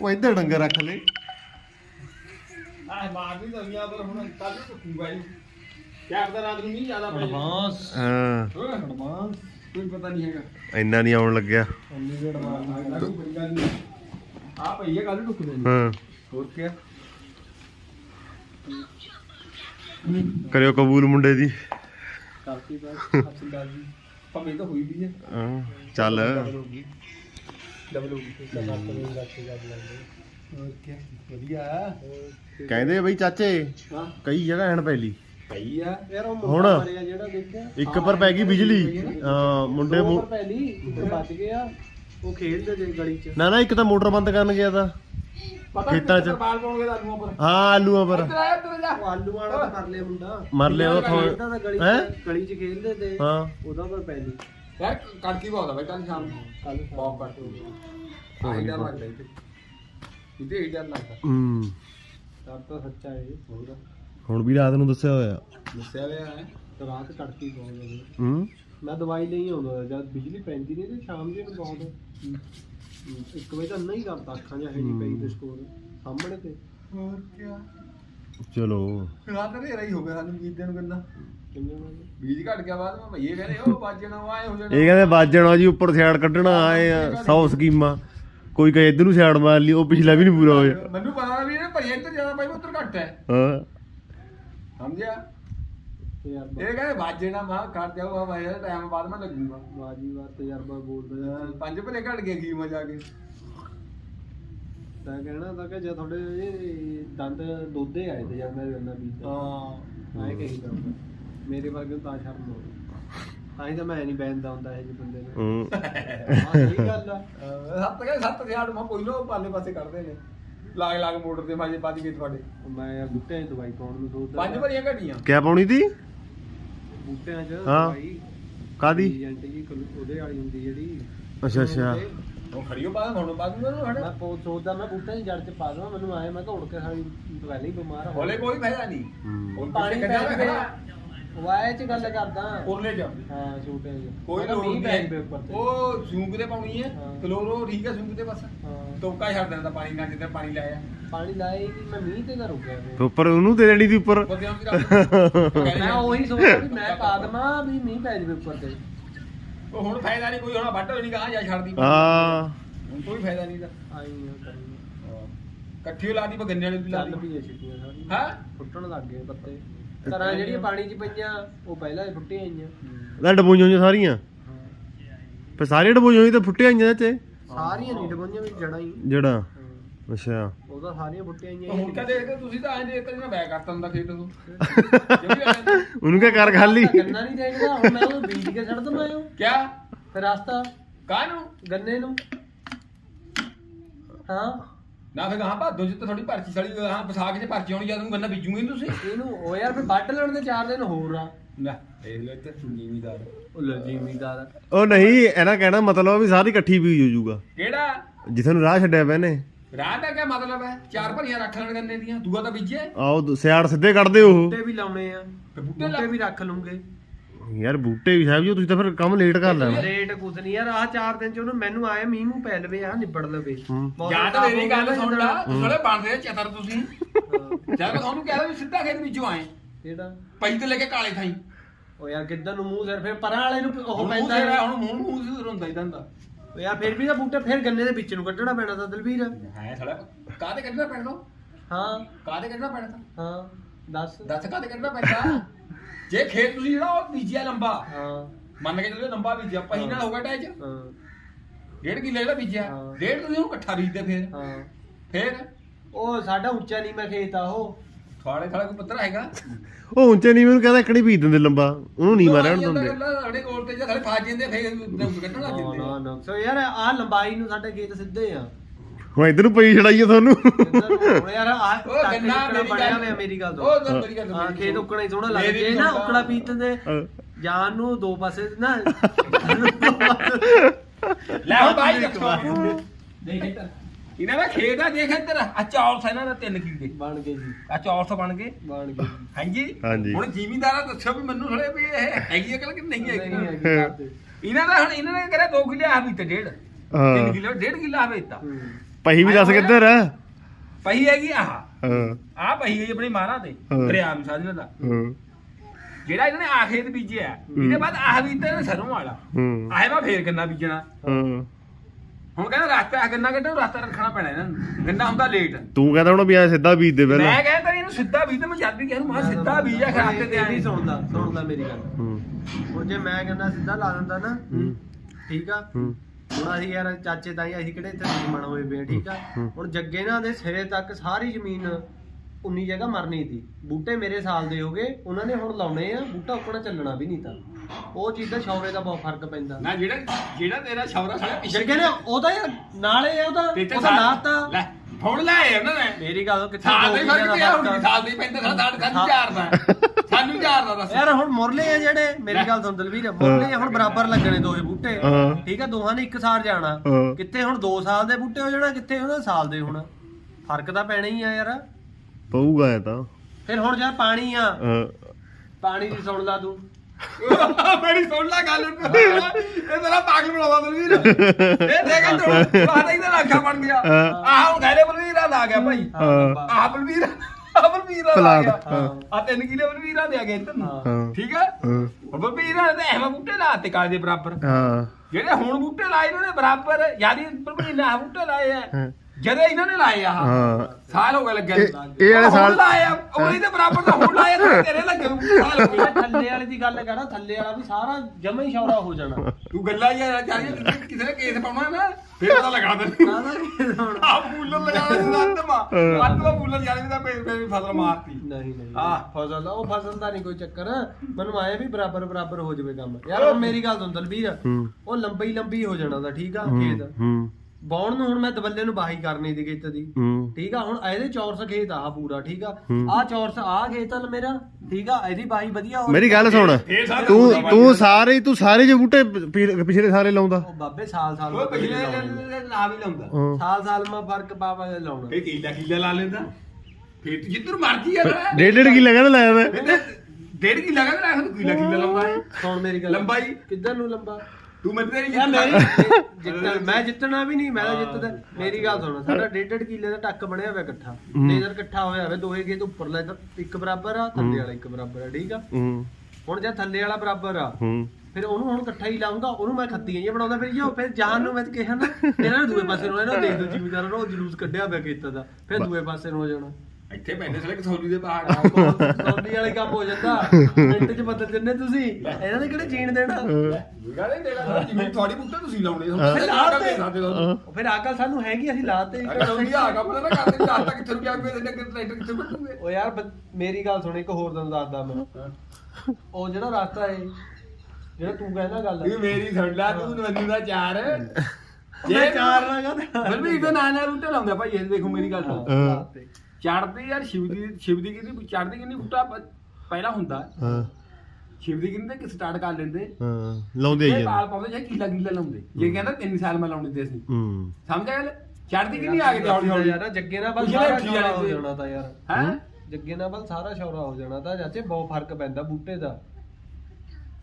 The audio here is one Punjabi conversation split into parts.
ਉਹ ਇੱਧਰ ਡੰਗਰ ਰੱਖ ਲੈ। ਆਹ ਮਾਰ ਵੀ ਦਵੀਆਂ ਪਰ ਹੁਣ ਕੱਲ ਨੂੰ ਟੁੱਟੂਗਾ ਇਹ। ਕਿਆ ਪਤਾ ਰਾਤ ਨੂੰ ਨਹੀਂ ਜ਼ਿਆਦਾ ਪੈ ਐਡਵਾਂਸ ਹਾਂ। ਐਡਵਾਂਸ ਕੋਈ ਪਤਾ ਨਹੀਂ ਹੈਗਾ। ਇੰਨਾ ਨਹੀਂ ਆਉਣ ਲੱਗਿਆ। ਦੇ ਐਡਵਾਂਸ ਨਾ ਕੋਈ ਬੜੀ ਗੱਲ ਨਹੀਂ। ਆ ਕੱਲ ਨੇ ਹਾਂ। ਹੋਰ ਕੀ ਕਰਿਓ ਕਬੂਲ ਮੁੰਡੇ ਦੀ। ਕਰਤੀ ਬਸ ਅੱਛੀ ਗੱਲ ਜੀ। ਭਾਵੇਂ ਤਾਂ ਹੋਈ ਵੀ ਹੈ। ਹਾਂ ਚੱਲ। ਡਬਲ ਹੋ ਗਈ। ਡਬਲ ਹੋ ਗਈ। ਤਾਂ ਸੱਤ ਵਜੇ ਰੱਖੇ ਜਾ ਹੋਰ ਕੀ ਵਧੀਆ। ਕਹਿੰਦੇ ਬਈ ਚਾਚੇ ਹਾਂ। ਕਈ ਜਗ੍ਹਾ ਐਣ ਪੈਲੀ ਪਈ ਆ। ਯਾਰ ਉਹ ਹੁਣ? ਮੁੰਡਾ ਮਰਿਆ ਜਿਹੜਾ ਦੇਖਿਆ। ਇੱਕ ਪਰ ਪੈ ਗਈ ਬਿਜਲੀ। ਹਾਂ ਮੁੰਡੇ ਦੋ ਮੁ- ਪਰ ਪਹਿਲੀ ਇੱਕ ਬਚ ਗਿਆ। ਉਹ ਖੇਡਦੇ ਜੇ ਗਲੀ 'ਚ। ਨਾ ਨਾ ਇੱਕ ਤਾਂ ਮੋਟਰ ਬੰਦ ਕਰਨ ਗਿਆ ਤਾਂ। ਪਤਾ ਖੇਤਾਂ 'ਚ। ਬਾਲ ਪਾਉਣਗੇ ਤਾਂ ਆਲੂਆਂ ਪਰ ਹਾਂ ਆਲੂਆਂ ਪਰ ਇੱਧਰ ਆ ਇੱਧਰ ਜਾ। ਉਹ ਆਲੂ ਵਾਲਾ ਤਾਂ ਕਰ ਲਿਆ ਮੁੰਡਾ। ਮਰ ਲਿਆ ਉਹ ਥੋੜ੍ਹਾ- ਖੇਡਦਾ ਤਾਂ ਗਲੀ ਹੈਂ? 'ਚ ਗਲੀ 'ਚ ਖੇਡਦੇ ਤੇ ਹਾਂ। ਉਹਦਾ ਪਰ ਪਹਿਲੀ ਯਾਰ ਕੜਕੀ ਬਹੁਤ ਆ ਬਈ ਕੱਲ ਸ਼ਾਮ ਨੂੰ। ਕੱਲ ਬਹੁਤ ਕੱਟ ਹੋ ਗਿਆ ਆਈ ਡਰ ਲੱਗਦਾ ਇੱਥੇ। ਇੱਥੇ ਹੀ ਡਰ ਲੱਗਦਾ। ਹੂੰ। ਡਰ ਤਾਂ ਸੱਚਾ ਹੈ ਹੋਰ। ਹੁਣ ਵੀ ਰਾਤ ਨੂੰ ਦੱਸਿਆ ਹੋਇਆ। ਦੱਸਿਆ ਹੋਇਆ ਹੈ ਤੇ ਰਾਤ ਕੜਕੀ ਬਹੁਤ ਜ਼ਿਆਦਾ ਹੂੰ। ਮੈਂ ਦਵਾਈ ਲਈ ਆਉਂਦਾ ਜਦ ਬਿਜਲੀ ਪੈਂਦੀ ਨਹੀਂ ਤੇ ਸ਼ਾਮ ਜੀ ਨੂੰ ਬਹੁਤ। ਹਮ, ਇੱਕ ਵਜੇ ਤਾਂ ਨਹੀਂ ਕਰਦਾ ਅੱਖਾਂ ਜਾਂ ਹੈ ਨਹੀਂ ਪਈ ਤੇ ਸਕੋਰ ਸਾਹਮਣੇ ਤੇ। ਹੋਰ ਕੀ ਚਲੋ। ਰਾਤ ਦੇ ਰਹੀ ਹੋ ਗਿਆ ਸਾਨੂੰ ਗੱਲਾਂ ਕਿੰਨੇ ਵਜੇ? ਬੀਜ ਘਟ ਗਿਆ ਬਾਅਦ ਮੈਂ ਭਈਏ ਕਹਿੰਦੇ ਉਹ ਉਹ ਆਏ ਹੋ ਜਾਣਾ। ਇਹ ਕਹਿੰਦੇ ਬਾਜਣਾ ਜੀ ਉੱਪਰ ਸਿਆੜ ਕੱਢਣਾ ਆਏ ਆ 100 ਸਕੀਮਾਂ। ਕੋਈ ਕਹੇ ਇਧਰ ਨੂੰ ਸਿਆੜ ਮਾਰ ਲਈ ਉਹ ਪਿਛਲਾ ਵੀ ਨਹੀਂ ਪੂਰਾ ਹੋਇਆ। ਮੈਨੂੰ ਪਤਾ ਵੀ ਇਹ ਭਈਏ ਇੱਧਰ ਜਾਣਾ ਭਾਈ ਉੱਧਰ ਘੱਟ ਹੈ। ਹਾਂ। ਸਮਝਿਆ? ਇਹ ਕਹਿੰਦੇ ਵੱਜਣਾ ਮਾ ਕਰ ਜਾਓ ਆ ਭਾਈ ਟਾਈਮ ਬਾਅਦ ਮੈਂ ਲੱਗੂਗਾ। ਬਾਜੀ ਵਾਰ ਤਜਰਬਾ ਬੋਲਦਾ ਪੰਜ ਭਲੇ ਘਟ ਗਏ ਕੀ ਮਜਾ ਕੇ। ਤਾਂ ਕਹਿਣਾ ਤਾਂ ਕਿ ਜੇ ਤੁਹਾਡੇ ਇਹ ਦੰਦ ਦੋਦੇ ਆਏ ਤੇ ਜਦ ਮੈਂ ਜਾਂਦਾ ਵੀ ਹਾਂ। ਆਏ ਕਹੀ ਜਾਂਦਾ ਮੇਰੇ ਵਰਗੇ ਨੂੰ ਤਾਂ ਸ਼ਰਮ ਹੋ ਤਾਂ ਹੀ ਤਾਂ ਮੈਂ ਨਹੀਂ ਬੈਨਦਾ ਹੁੰਦਾ ਇਹ ਜਿਹੇ ਬੰਦੇ ਨੂੰ। ਹੂੰ। ਹਾਂ ਸਹੀ ਗੱਲ ਆ। ਸੱਤ ਕਹਿੰਦੇ ਸੱਤ ਹਜ਼ਾਰ ਮੈਂ ਕੋਈ ਨਾ ਉਹ ਪਾਲੇ ਪਾਸੇ ਕੱਢਦੇ ਨੇ। ਲਾਗ ਲਾਗ ਮੋਟਰ ਤੇ ਮਾਜੇ ਵੱਜ ਗਏ ਤੁਹਾਡੇ। ਮੈਂ 'ਚ ਦਵਾਈ ਪਾਉਣ ਨੂੰ ਸੋਚਦਾ ਪੰਜ ਭਰੀਆਂ ਘਟੀਆਂ। ਕਿਆ ਪਾਉਣੀ ਤੀ? ਬੂਟਿਆਂ 'ਚ ਹਾਂ। ਦਵਾਈ। ਕਾਦੀ ਏਜੰਟ ਜੀ ਕੋਲ ਉਹਦੇ ਵਾਲੀ ਹੁੰਦੀ ਜਿਹੜੀ। ਅੱਛਾ ਅੱਛਾ। ਉਹ ਖੜੀਓ ਬਾਅਦ ਹੁਣ ਬਾਅਦ ਨੂੰ ਹੜਾ ਮੈਂ ਪੋ ਸੋਚਦਾ ਮੈਂ ਬੂਟਿਆਂ 'ਚ ਜੜ 'ਚ ਪਾ ਦਵਾਂ ਮੈਨੂੰ ਆਏ ਮੈਂ ਧੋੜ ਕੇ ਸਾਰੀ ਪਹਿਲਾਂ ਹੀ ਬਿਮਾਰ ਹੋ ਹੌਲੇ ਕੋਈ ਫਾਇਦਾ ਨਹੀਂ। ਹੂੰ। ਹੁਣ ਪਾਣੀ ਪੈ ਗਿਆ। 'ਚ ਗੱਲ ਕਰਦਾ। ਉਰਲੇ 'ਚ ਹਾਂ ਛੋਟੇ 'ਚ ਕੋਈ ਲੋੜ ਨਹੀਂ ਉਹ ਸੂੰਕ ਤੇ ਪਾਉਣੀ ਹੈ। ਕਲੋਰੋ ਠੀਕ ਹੈ ਸੂੰਕ ਤੇ ਬਸ। ਟੋਕਾ ਛੱਡ ਦਿੰਦਾ ਪਾਣੀ ਨਾਲ ਜਿੱਦਾਂ ਪਾਣੀ ਲਾਇਆ। ਪਾਣੀ ਲਾਇਆ ਨਹੀਂ ਮੈਂ ਮੀਂਹ ਤੇ ਨਾ ਰੁਕਿਆ ਤੇ ਉੱਪਰ ਉਹਨੂੰ ਦੇ ਲੈਣੀ ਦੀ ਉੱਪਰ? ਮੈਂ ਉਹੀ ਸੋਚਦਾ ਵੀ ਮੈਂ ਪਾ ਦਵਾਂ ਵੀ ਮੀਂਹ ਪੈ ਜਾਵੇ ਉੱਪਰ ਤੇ। ਉਹ ਹੁਣ ਫਾਇਦਾ ਨਹੀਂ ਕੋਈ ਹੁਣ ਵੱਢ ਨਹੀਂ ਕਹਾਂ ਜਾ ਛੱਡਦੀ ਹਾਂ। ਹੁਣ ਕੋਈ ਫਾਇਦਾ ਨਹੀਂ ਦਾ ਆਈ ਇਕੱਠੀ ਲਾ ਦੀ ਬਗੰਨੇ ਵਾਲੀ ਲਾ ਦੀ ਛਿੱਟੀਆਂ ਸਾਰੀ ਹਾਂ? ਫੁੱਟਣ ਲੱਗ ਗਏ ਪੱਤੇ। ਘਰਾਂ ਜਿਹੜੀਆਂ ਪਾਣੀ 'ਚ ਪਈਆਂ ਉਹ ਪਹਿਲਾਂ ਹੀ ਫੁੱਟੀਆਂ ਆਈਆਂ। ਲੈ ਡਬੋਈਆਂ ਹੋਈਆਂ ਸਾਰੀਆਂ? ਪਰ ਸਾਰੀਆਂ ਡਬੋਈਆਂ ਹੋਈਆਂ ਤਾਂ ਫੁੱਟੇ ਆਈਆਂ ਤੇ ਸਾਰੀਆਂ ਨਹੀਂ ਡਬੋਈਆਂ ਵੀ ਜੜਾਂ ਹੀ ਜਿਹੜਾ ਅੱਛਾ। ਉਹਦਾ ਸਾਰੀਆਂ ਫੁੱਟੀਆਂ ਆਈਆਂ ਹੁਣ ਕਦੇ ਤੁਸੀਂ ਤਾਂ ਐਂ ਦੇਖ ਕੇ ਮੈਂ ਬੈਗ ਕਰਤਾ ਹੁੰਦਾ ਖੇਤ ਨੂੰ। ਉਹਨੂੰ ਕਿਆ ਕਰ ਖਾਲੀ। ਗੰਨਾ ਨਹੀਂ ਦੇਖਦਾ ਹੁਣ ਮੈਂ ਉਹ ਬੀਜ ਕੇ ਛੱਡ ਦਵਾਂ ਉਹ ਕਿਆ? ਫਿਰ ਰਸਤਾ। ਕਾਹਨੂੰ? ਗੰਨੇ ਨੂੰ। ਹਾਂ। ਨਾ ਫਿਰ ਕਹਾਂ ਭਾਦੋ ਜਿੱਤ ਥੋੜੀ ਪਰਚੀ ਸੜੀ ਹਾਂ ਵਿਸਾਖ ਚ ਪਰਚੀ ਆਉਣੀ ਜਦ ਗੰਨਾ ਬੀਜੂਗੇ ਤੁਸੀਂ? ਇਹਨੂੰ ਉਹ ਯਾਰ ਫਿਰ ਵੱਢ ਲੈਣ ਦੇ 4 ਦਿਨ ਹੋਰ ਆ। ਲੈ ਦੇਖ ਲੋ ਇੱਥੇ ਜ਼ਿਮੀਦਾਰ। ਉਹ ਲੈ ਜ਼ਿਮੀਦਾਰ ਉਹ ਨਹੀਂ ਇਹਨਾਂ ਕਹਿਣਾ ਮਤਲਬ ਵੀ ਸਾਰੀ ਇਕੱਠੀ ਬੀਜ ਹੋ ਜਾਊਗਾ। ਕਿਹੜਾ? ਜਿੱਥੇ ਨੂੰ ਰਾਹ ਛੱਡਿਆ ਪਏ ਨੇ ਰਾਹ ਦਾ ਕੀ ਮਤਲਬ ਹੈ? ਚਾਰ ਭਰੀਆਂ ਰੱਖ ਲੈਣ ਗੰਨੇ ਦੀਆਂ ਦੂਆ ਤਾਂ ਬੀਜੇ। ਆਓ ਸਿਆੜ ਸਿੱਧੇ ਕੱਢਦੇ ਉਹ। ਬੂਟੇ ਵੀ ਲਾਉਣੇ ਆ। ਤੇ ਬੂਟੇ ਬੂਟੇ ਲਾ ਵੀ ਰੱਖ ਲੂੰਗੇ। ਯਾਰ ਬੂਟੇ ਵੀ ਸਾਹਿਬ ਜੀ ਤੁਸੀਂ ਤਾਂ ਫਿਰ ਕੰਮ ਲੇਟ ਕਰ ਲੈਣਾ। ਰੇਟ ਕੁਝ ਨਹੀਂ ਯਾਰ ਆਹ 4 ਦਿਨ ਚ ਉਹਨੂੰ ਮੈਨੂੰ ਆਇਆ ਮੀਂਹ ਮੂੰਹ ਪੈ ਲਵੇ ਆ ਨਿਬੜ ਲਵੇ। ਜਾਂ ਤਾਂ ਮੇਰੀ ਗੱਲ ਸੁਣ ਲਾ ਥੋੜੇ ਬਣਦੇ ਚਤਰ ਤੁਸੀਂ। ਜਦ ਮੈਂ ਤੁਹਾਨੂੰ ਕਹਿ ਵੀ ਸਿੱਧਾ ਖੇਤ ਵਿੱਚੋਂ ਆਏ। ਕਿਹੜਾ? ਪਈ ਤੇ ਲੈ ਕੇ ਕਾਲੇ ਥਾਈ। ਉਹ ਯਾਰ ਕਿੱਦਾਂ ਨੂੰ ਮੂੰਹ ਸਿਰ ਫਿਰ ਪਰਾਂ ਵਾਲੇ ਨੂੰ ਉਹ ਪੈਂਦਾ ਸਿਰ ਹੈ। ਹੁਣ ਮੂੰਹ ਮੂੰਹ ਸਿਰ ਹੁੰਦਾ ਹੀ ਦੰਦਾ ਉਹ ਯਾਰ ਫਿਰ ਵੀ ਤਾਂ ਬੂਟੇ ਫਿਰ ਗੰਨੇ ਦੇ ਵਿੱਚ ਨੂੰ ਕੱਢਣਾ ਪੈਣਾ ਤਾਂ ਦਲਵੀਰ ਹੈ ਥੜਾ ਕਾਹਦੇ ਕੱਢਣਾ ਪੈਣਾ ਹਾਂ। ਕਾਹਦੇ ਕੱਢਣਾ ਪੈਣਾ ਤਾਂ? ਹਾਂ ਦੱਸ। ਦੱਸ ਕਾਹਦੇ ਕੱਢਣਾ ਪੈਂਦਾ? ਜੇ ਖੇਤ ਤੁਸੀਂ ਜਿਹੜਾ ਉਹ ਬੀਜਿਆ ਲੰਬਾ। ਹਾਂ। ਮੰਨ ਕੇ ਚੱਲੋ ਲੰਬਾ ਬੀਜਿਆ ਪਹੀ ਨਾਲ ਹੋਗਾ ਟੈਚ। ਹਾਂ। ਡੇਢ ਕਿੱਲੇ ਦਾ ਬੀਜਿਆ। ਹਾਂ। ਡੇਢ ਤੁਸੀਂ ਉਹਨੂੰ ਇਕੱਠਾ ਬੀਜਦੇ ਫੇਰ। ਹਾਂ। ਫੇਰ? ਉਹ ਸਾਡਾ ਉੱਚਾ ਨਹੀਂ ਮੈਂ ਖੇਤ ਆ ਉਹ। ਥਾੜੇ ਥਾੜੇ ਕੋਈ ਪੱਤਰ ਹੈਗਾ? ਉਹ ਉੱਚੇ ਨਹੀਂ ਮੈਨੂੰ ਕਹਿੰਦਾ ਇਕੜੀ ਬੀਜ ਦਿੰਦੇ ਲੰਬਾ। ਉਹਨੂੰ ਨਹੀਂ ਮਾਰਨ ਦਿੰਦੇ। ਸਾਡੇ ਕੋਲ ਤੇ ਜਿਹੜੇ ਫਾਜ ਜਾਂਦੇ ਫੇਰ ਕੱਢਣ ਲੱਗ ਜਾਂਦੇ ਨਾ ਨਾ। ਸੋ ਯਾਰ ਆ ਲੰਬਾਈ ਨੂੰ ਸਾਡੇ ਖੇਤ ਸਿੱਧੇ ਆ। ਹੁਣ ਇਧਰ ਨੂੰ ਪਈ ਛੜਾਈਏ ਤੁਹਾਨੂੰ। ਹੁਣ ਯਾਰ ਆ ਉਹ ਗੰਨਾ ਮੇਰੀ ਗੱਲ ਹੋਇਆ ਮੇਰੀ ਗੱਲ ਤੋਂ। ਉਹ ਤਾਂ ਮੇਰੀ ਗੱਲ ਹਾਂ। ਖੇਤ ਉੱਕਣਾ ਹੀ ਸੋਹਣਾ ਲੱਗ ਮੇਰੀ ਜੇ ਨਾ। ਉੱਕਣਾ ਪੀਤ ਦਿੰਦੇ ਜਾਨ ਨੂੰ ਦੋ ਪਾਸੇ ਨਾ। ਲੈ ਹੁਣ ਬਾਈ ਦੇਖ ਇੱਧਰ। ਇਹਨਾਂ ਦਾ ਖੇਤ ਆ ਦੇਖ ਇੱਧਰ। ਆ ਚੌਲ ਇਹਨਾਂ ਦਾ ਤਿੰਨ ਕਿੱਲੇ ਬਣ ਗਏ ਜੀ। ਆ ਚੌਲ ਤੋਂ ਬਣ ਗਏ। ਬਣ ਗਏ ਹਾਂਜੀ? ਹਾਂਜੀ। ਹੁਣ ਜ਼ਿਮੀਂਦਾਰਾਂ ਦੱਸੋ ਵੀ ਮੈਨੂੰ ਥੋੜੇ ਵੀ ਇਹ ਹੈਗੀ ਅਕਲ ਕਿ ਨਹੀਂ ਹੈਗੀ। ਇਹਨਾਂ ਦਾ ਹੁਣ ਇਹਨਾਂ ਨੇ ਕਰਿਆ 2 ਕਿੱਲੇ ਆ ਵੀ ਤੇ ਡੇਢ। 3 ਹਾਂ ਕਿੱਲੇ ਡੇਢ ਕਿੱਲਾ ਵੇਚਤਾ। ਪਹੀ ਵੀ ਦੱਸ ਕਿੱਧਰ ਆ? ਪਈ ਹੈਗੀ ਆਹ। ਹਾਂ। ਆ ਪਈ ਹੈ ਜੀ ਆਪਣੀ ਮਾਰਾ ਤੇ ਹਾਂ। ਦਰਿਆ ਨੂੰ ਸਾਜਣਾ ਦਾ। ਹਾਂ। ਜਿਹੜਾ ਇਹਨਾਂ ਨੇ ਆ ਖੇਤ ਬੀਜਿਆ ਇਹਦੇ ਬਾਅਦ ਆਹ ਬੀਜਦੇ ਨੇ ਸਰੋਂ ਵਾਲਾ। ਹੂੰ। ਆਏ ਵਾ ਫੇਰ ਗੰਨਾ ਬੀਜਣਾ। ਹਾਂ। ਹੁਣ ਕਹਿੰਦਾ ਰਸਤਾ ਗੰਨਾ ਕੱਢੋ ਰਸਤਾ ਰੱਖਣਾ ਪੈਣਾ ਇਹਨਾਂ ਨੂੰ। ਗੰਨਾ ਹੁੰਦਾ ਲੇਟ ਤੂੰ ਕਹਿੰਦਾ ਹੁਣ ਵੀ ਐ ਸਿੱਧਾ ਬੀਜ ਦੇ ਪਹਿਲਾਂ। ਮੈਂ ਕਹਿੰਦਾ ਇਹਨੂੰ ਸਿੱਧਾ ਬੀਜ ਤੇ ਮੈਂ ਜਦ ਵੀ ਕਹਿੰਦਾ ਮੈਂ ਕਿਹਾ ਸਿੱਧਾ ਬੀਜ ਆ ਖਰਾਬ ਤੇ ਇਹ ਨਹੀਂ ਤੇ ਸੁਣਦਾ ਸੁਣਦਾ ਮੇਰੀ ਗੱਲ। ਹੂੰ। ਹੁਣ ਜੇ ਮੈਂ ਕਹਿੰਦਾ ਸਿੱਧਾ ਲਾ ਦਿੰਦਾ ਨਾ ਹੂੰ। ਠੀਕ ਆ? ਹੂੰ। ਹੁਣ ਅਸੀਂ ਯਾਰ ਚਾਚੇ ਤਾਈ ਅਸੀਂ ਕਿਹੜੇ ਇੱਥੇ ਦੁਸ਼ਮਣ ਹੋਏ ਪਏ ਆ, ਠੀਕ ਆ। ਹੁਣ ਜੱਗੇ ਨਾਲ ਦੇ ਸਿਰੇ ਤੱਕ ਸਾਰੀ ਜ਼ਮੀਨ ਉਨੀ ਜਗ੍ਹਾ ਮਰਨੀ ਸੀ। ਬੂਟੇ ਮੇਰੇ ਸਾਲ ਦੇ ਹੋ ਗਏ ਉਹਨਾਂ ਨੇ ਹੁਣ ਲਾਉਣੇ ਆ ਬੂਟਾ ਉੱਕਣਾ ਚੱਲਣਾ ਵੀ ਨਹੀਂ ਤਾਂ। ਉਹ ਚੀਜ਼ ਦਾ ਸ਼ੌਰੇ ਦਾ ਬਹੁਤ ਫ਼ਰਕ ਪੈਂਦਾ। ਨਾ ਜਿਹੜਾ ਜਿਹੜਾ ਤੇਰਾ ਸ਼ੌਰਾ ਸਾਲਾ ਪਿੱਛੇ ਜੱਗੇ ਨੇ ਉਹਦਾ ਯਾਰ ਨਾਲੇ ਆ ਉਹਦਾ ਤੇ ਉਹਦਾ ਲਾਤਾ ਲੈ ਫੋਨ ਲਾਏ ਉਹਨਾਂ ਨੇ। ਮੇਰੀ ਗੱਲ ਕਿੱਥੇ ਸਾਲ ਦੋ ਫ਼ਰਕ ਪਿਆ ਹੁਣ। ਸਾਲ ਦੇ ਪੈਂਦੇ ਸਾਡਾ ਸਾਨੂੰ ਚਾਰ ਦਾ। ਸਾਨੂੰ ਚਾਰ ਦਾ ਦੱਸ। ਯਾਰ ਹੁਣ ਮੁਰਲੇ ਆ ਜਿਹੜੇ ਮੇਰੀ ਗੱਲ ਸੁਣ ਦਲਵੀਰ ਮੁਰਲੇ ਹੁਣ ਬਰਾਬਰ ਲੱਗਣੇ ਦੋਏ ਬੂਟੇ। ਹਾਂ। ਠੀਕ ਆ ਦੋਹਾਂ ਨੇ ਇੱਕ ਸਾਰ ਜਾਣਾ। ਹਾਂ। ਕਿੱਥੇ ਹੁਣ 2 ਸਾਲ ਦੇ ਬੂਟੇ ਹੋ ਜਾਣਾ ਕਿੱਥੇ ਉਹਨਾਂ ਸਾਲ ਦੇ ਹੋਣਾ? ਫ਼ਰਕ ਤਾਂ ਪੈਣਾ ਹੀ ਆ ਯਾਰ। ਪਊਗਾ ਇਹ ਤਾਂ। ਫਿਰ ਹੁਣ ਯਾਰ ਪਾਣੀ ਆ। ਹਾਂ। ਪਾਣੀ ਦੀ ਸੁਣ ਲਾ ਤੂੰ। ਮੇਰੀ ਸੁਣ ਲੈ ਗੱਲ। ਇਹ ਮੇਰਾ ਪਾਗਲ ਬਣਾਵਾ ਬਲਵੀਰ ਇਹ ਦੇਖ ਤੂੰ ਤੁਹਾਡਾ ਇਹਦਾ ਲੱਖਾ ਬਣ ਗਿਆ। ਹਾਂ। ਆਹ ਹੁਣ ਗੈਲੇ ਬਲਵੀਰ ਆ ਗਿਆ ਭਾਈ। ਹਾਂ। ਆਹ ਬਲਵੀਰ ਬਲਵੀਰ ਆ ਪਲਾਟ, ਗਿਆ। ਹਾਂ। ਆ ਤਿੰਨ ਕਿਲੇ ਬਲਵੀਰ ਆ ਗਿਆ ਇੱਧਰ ਨੂੰ। ਹਾਂ। ਠੀਕ ਹੈ? ਹਾਂ। ਹੁਣ ਬਲਵੀਰ ਆ ਤੇ ਐਵੇਂ ਬੂਟੇ ਲਾਤੇ ਕਾਲ ਦੇ ਬਰਾਬਰ। ਹਾਂ। ਜਿਹੜੇ ਹੁਣ ਬੂਟੇ ਲਾਏ ਇਹਨਾਂ ਨੇ ਬਰਾਬਰ ਯਾਦੀ ਬਲਵੀਰ ਨੇ ਆਹ ਬੂਟੇ ਲਾਏ ਆ। ਹਾਂ। ਜਦੋਂ ਇਹਨਾਂ ਨੇ ਲਾਏ ਆ ਹਾਂ। ਸਾਲ ਹੋ ਗਏ ਲੱਗੇ ਇਹ- ਇਹ ਵਾਲੇ ਹੁਣ ਸਾਲ- ਲਾਏ ਆ। ਉਹਦੇ ਦੇ ਬਰਾਬਰ ਤਾਂ ਹੁਣ ਲਾਏ ਆ, ਤੇਰੇ ਲੱਗੇ ਨੂੰ ਸਾਲ ਹੋ ਗਏ। ਜਿਹੜਾ ਥੱਲੇ ਵਾਲੀ ਦੀ ਗੱਲ ਕਰਾਂ ਥੱਲੇ ਵਾਲਾ ਵੀ ਸਾਰਾ ਜਮਾ ਹੀ ਸ਼ੌਰਾ ਹੋ ਜਾਣਾ। ਤੂੰ ਗੱਲਾਂ ਯਾਰ ਚਾਹੀਏ ਕਿਸੇ ਨੇ ਕੇਸ ਪਾਉਣਾ ਨਾ ਫਿਰ ਪਤਾ ਲਗਾ ਦੇ ਨਾ ਨਾ ਕੀ ਹੁਣ। ਆ ਬੂਲਰ ਲਗਾਉਣਾ ਸੀ ਅੰਤ ਮਾ। ਅੰਤ ਮਾ ਬੂਲਰ ਜਾਣੇ ਦਾ ਫੇਰ ਫੇਰ ਫਸਲ ਮਾਰਤੀ। ਨਹੀਂ ਨਹੀਂ ਹਾਂ। ਫਸਲ ਦਾ ਉਹ ਫਸਲ ਦਾ ਨਹੀਂ ਕੋਈ ਚੱਕਰ। ਮੈਨੂੰ ਆਏ ਵੀ ਬਰਾਬਰ ਬਰਾਬਰ ਹੋ ਜਾਵੇ ਕੰਮ। ਯਾਰ ਹੁਣ ਮੇਰੀ ਗੱਲ ਸੁਣ ਦਲਵੀਰ ਹੂੰ। ਉਹ ਲੰਬੀ ਲੰਬੀ ਹੋ ਜਾਣਾ ਦਾ ਠੀਕ ਆ ਖੇਤ। ਹੂੰ। ਬਾਉਣ ਨੂੰ ਹੁਣ ਮੈਂ ਦਵੱਲੇ ਨੂੰ ਬਾਹੀ ਕਰਨੀ ਦੀ ਖੇਤ ਦੀ। ਹੂੰ। ਠੀਕ ਆ ਹੁਣ ਇਹਦੇ ਚੌਰਸ ਖੇਤ ਆ ਪੂਰਾ ਠੀਕ ਆ। ਆ ਚੌਰਸ ਆ ਖੇਤ ਆ ਮੇਰਾ ਠੀਕ ਆ? ਇਹਦੀ ਬਾਹੀ ਵਧੀਆ ਹੋ ਮੇਰੀ ਗੱਲ ਸੁਣ। ਇਹ ਤੂੰ ਤੂੰ ਸਾਰੇ ਤੂੰ ਸਾਰੇ ਜੇ ਬੂਟੇ ਪਿ- ਪਿਛਲੇ ਸਾਰੇ ਲਾਉਂਦਾ। ਉਹ ਬਾਬੇ ਸਾਲ ਸਾਲ ਉਹ ਪਿਛਲੇ ਨਾ ਵੀ ਲਾਉਂਦਾ। ਸਾਲ ਸਾਲ ਮਾ ਫ਼ਰਕ ਪਾਵਾ ਲਾਉਣਾ। ਫੇਰ ਕੀਲਾ ਕੀਲਾ ਲਾ ਲੈਂਦਾ। ਫੇਰ ਤੂੰ ਜਿੱਧਰ ਮਰਜ਼ੀ ਆ। ਨਾ ਡੇਢ ਡੇਢ ਕਿੱਲੇ ਕਹਿੰਦਾ ਲਾਇਆ ਮੈਂ? ਡੇਢ ਕੀਲਾ ਕਹਿੰਦਾ ਨਾ ਤੂੰ ਕੀਲਾ ਕੀਲਾ ਲਾਉਂਦਾ ਹੈ ਹੁਣ ਮੇਰੀ ਗੱਲ। ਲੰਬਾਈ। ਕਿੱਧਰ ਨੂੰ ਲੰਬਾ? ਤੂੰ ਮੈਨੂੰ ਯਾਰ ਜਿੱਤ ਮੇਰੀ ਜਿੱਤਣਾ ਮੈਂ ਜਿੱਤਣਾ ਵੀ ਨਹੀਂ ਮੈਂ ਤਾਂ ਜਿੱਤਦਾ ਮੇਰੀ ਗੱਲ ਸੁਣ ਸਾਡਾ ਡੇਢ ਕਿੱਲੇ ਦਾ ਟੱਕ ਬਣਿਆ ਹੋਇਆ ਇਕੱਠਾ। ਲੇਜ਼ਰ ਇਕੱਠਾ ਹੋਇਆ ਹੋਇਆ ਦੋਹੇ ਖੇਤ ਉੱਪਰਲਾ ਇੱਕ ਬਰਾਬਰ ਆ ਥੱਲੇ ਵਾਲਾ ਇੱਕ ਬਰਾਬਰ ਆ ਠੀਕ ਆ? ਹੂੰ। ਹੁਣ ਜੇ ਥੱਲੇ ਵਾਲਾ ਬਰਾਬਰ ਆ ਫਿਰ ਉਹਨੂੰ ਹੁਣ ਇਕੱਠਾ ਹੀ ਲਾਉਂਗਾ ਉਹਨੂੰ ਮੈਂ ਖੱਤੀਆਂ ਜਿਹਾ ਬਣਾਉਂਦਾ ਫਿਰ ਜੋ ਫਿਰ ਜਾਨ ਨੂੰ ਮੈਂ ਤਾਂ ਕਿਹਾ ਨਾ ਇਹਨਾਂ ਨੂੰ ਦੂਏ ਪਾਸੇ ਨੂੰ ਇਹਨਾਂ ਦੇਖ ਦੋ ਜ਼ਿਮੀਦਾਰਾਂ ਨੂੰ ਜਲੂਸ ਕੱਢਿਆ ਹੋਇਆ ਖੇਤਾਂ ਦਾ ਫਿਰ ਦੂਏ ਪਾਸੇ ਨੂੰ ਹੋ ਜਾਣਾ। ਇੱਥੇ ਪੈਂਦੇ ਸਲੇ ਕਸੌਲੀ ਦੇ ਪਹਾੜ ਸੌਦੀ ਵਾਲੇ ਕੰਮ ਹੋ ਜਾਂਦਾ। ਮਿੰਟ 'ਚ ਬਦਲ ਜੰਨੇ ਤੁਸੀਂ। ਇਹਨਾਂ ਨੇ ਕਿਹੜੇ ਜੀਣ ਦੇਣਾ? ਗਾਲੇ ਦੇਣਾ ਜਿਵੇਂ ਤੁਹਾਡੀ ਬੁੱਟਾ ਤੁਸੀਂ ਲਾਉਣੇ ਹਾਂ। ਫਿਰ ਆਕਲ ਸਾਨੂੰ ਹੈਗੀ ਅਸੀਂ ਲਾਤੇ। ਕਸੌਲੀ ਆ ਗਾ ਪਤਾ ਨਾ ਕਰਦੇ ਲਾਤਾ ਕਿੱਥੇ ਨੂੰ ਗਿਆ ਕੋਈ ਇਹਦੇ ਟਰੈਕਟਰ ਕਿੱਥੇ ਬੱਟੂਗੇ ਉਹ ਯਾਰ ਮੇਰੀ ਗੱਲ ਸੁਣ ਇੱਕ ਹੋਰ ਤੈਨੂੰ ਦੱਸਦਾ ਮੈਂ। ਉਹ ਜਿਹੜਾ ਰਸਤਾ ਹੈ ਜਿਹੜਾ ਤੂੰ ਕਹਿੰਦਾ ਗੱਲ ਇਹ ਮੇਰੀ ਸੁਣ ਲੈ ਤੂੰ ਮੈਨੂੰ ਦਾ ਚਾਰ। ਜੇ ਚਾਰ ਨਾ ਕਹਿੰਦਾ ਬਲਵੀਰ ਇਹਦੇ ਨਾਲ ਨਾਲ ਬੂਟੇ ਲਾਉਂਦਾ ਭਾਈ ਇਹ ਦੇਖੋ ਮੇਰੀ ਗੱਲ ਸੁਣ। ਚੜਦੀ ਯਾਰ ਸ਼ਿਵ ਦੀ ਸ਼ਿਵ ਦੀ ਕਿੰਨੀ ਚੜਦੀ ਕਿੰਨੀ ਬੂਟਾ ਪ- ਪਹਿਲਾਂ ਹੁੰਦਾ। ਹਾਂ। ਸ਼ਿਵ ਦੀ ਕਿੰਨੀ ਤੇ ਸਟਾਰਟ ਕਰ ਲੈਂਦੇ। ਹਾਂ ਲਾਉਂਦੇ ਹੀ ਇਹ ਪਾਲ ਜਾਂਦੇ ਪਾਉਂਦੇ ਜਾਂ ਕੀਲਾ ਕੀਲਾ ਲਾਉਂਦੇ। ਜੇ ਕਹਿੰਦਾ 3 ਸਾਲ ਮੈਂ ਲਾਉਣੇ ਤੇ ਅਸੀਂ। ਹੂੰ। ਸਮਝ ਆ ਗੱਲ? ਚੜਦੀ ਕਿੰਨੀ ਆ ਗਈ ਹੌਲੀ ਹੌਲੀ? ਯਾਰ ਜੱਗੇ ਨਾਲ ਬਲ ਪਿਛਲੇ ਸਾਰਾ ਉੱਠੀ ਸ਼ੌਰਾ ਜਾਣੇ ਹੋ ਤੇ। ਜਾਣਾ ਤਾਂ ਯਾਰ। ਹੈ? ਜੱਗੇ ਨਾਲ ਬਲ ਸਾਰਾ ਸ਼ੌਰਾ ਹੋ ਜਾਣਾ ਤਾਂ ਚਾਚੇ ਬਹੁਤ ਫ਼ਰਕ ਪੈਂਦਾ ਬੂਟੇ ਦਾ।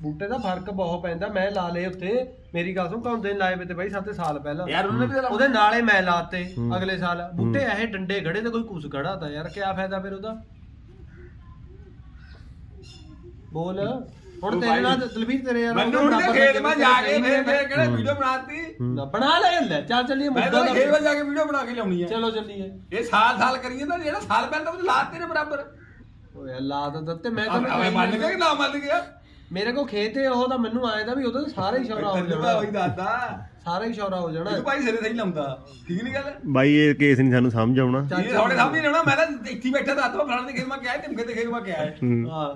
ਬੂਟੇ ਦਾ ਫ਼ਰਕ ਬਹੁਤ ਪੈਂਦਾ ਮੈਂ ਲਾ ਲਏ ਉੱਥੇ ਮੇਰੀ ਗੱਲ ਸੁਣ ਕੌਣ ਦਿਨ ਲਾਏ ਵੇ ਤੇ ਬਾਈ ਸਾਤੇ ਸਾਲ ਪਹਿਲਾਂ। ਯਾਰ ਉਹਨੇ ਵੀ ਤਾਂ। ਉਹਦੇ ਨਾਲੇ ਮੈਂ ਲਾਤੇ ਅਗਲੇ ਸਾਲ। ਬੂਟੇ ਇਹ ਡੰਡੇ ਖੜੇ ਤੇ ਕੋਈ ਕੁਸ ਖੜਾ ਤਾਂ ਯਾਰ ਕੀ ਫਾਇਦਾ ਫਿਰ ਉਹਦਾ? ਬੋਲ। ਹੁਣ ਉਹ ਤੇਰੇ ਨਾਲ ਦਲਵੀਰ ਤੇਰੇ ਯਾਰ ਮੈਨੂੰ ਹੁਣ ਬਰਾਬਰ ਖੇਤ ਮੈਂ ਜਾ ਕੇ ਫੇਰ ਫੇਰ ਕਿਹੜੇ ਵੀਡੀਓ ਬਣਾਤੀ? ਨਾ, ਬਣਾ ਲੈ ਲੈ ਚੱਲ ਚੱਲੀਏ ਮੈਂ ਮੁੱਦਾ ਤਾਂ ਖੇਤ ਵਿੱਚ ਜਾ ਕੇ ਵੀਡੀਓ ਬਣਾ ਕੇ ਲਾਉਣੀ ਹੈ ਚਲੋ ਚੱਲੀਏ। ਇਹ ਸਾਲ ਸਾਲ ਕਰੀਏ ਤਾਂ ਜਿਹੜਾ ਸਾਲ ਪਹਿਲਾਂ ਤਾਂ ਲਾ ਤੇਰੇ ਬਰਾਬਰ। ਓਏ ਲਾ ਤਾਂ ਦਿੱਤੇ ਮੈਂ ਤਾਂ ਮੰਨ ਗਿਆ ਕਿ ਨਾ ਮੰਨ ਗਿਆ? ਮੇਰੇ ਕੋ ਖੇਤ ਹੈ ਉਹ ਤਾਂ ਮੈਨੂੰ ਆਇਆ ਦਾ ਵੀ ਉਹਦਾ ਸਾਰਾ ਹੀ ਸ਼ੌਰਾ ਹੋ ਤੈਨੂੰ ਮੈਂ ਉਹੀ ਜਾਣਾ ਦੱਸਦਾ। ਸਾਰਾ ਹੀ ਸ਼ੌਰਾ ਹੋ ਜਾਣਾ। ਤੂੰ ਭਾਈ ਸਿਰੇ ਸਹੀ ਲਾਉਂਦਾ। ਠੀਕ ਨਹੀਂ ਗੱਲ? ਬਾਈ ਇਹ ਕੇਸ ਨਹੀਂ ਸਾਨੂੰ ਸਮਝ ਆਉਣਾ। ਇਹ ਸਾਹਮਣੇ ਲਾਉਣਾ ਮੈਂ ਤਾਂ ਇੱਥੇ ਹੀ ਬੈਠਾ ਤਾਂ ਹੱਥੋਂ ਫੜਨ ਦੇ ਖੇਤ ਮੈਂ ਕਿਹਾ ਤੇ ਤੇ ਖੇਤ ਮੈਂ ਕਿਹਾ ਹੂੰ। ਹਾਂ।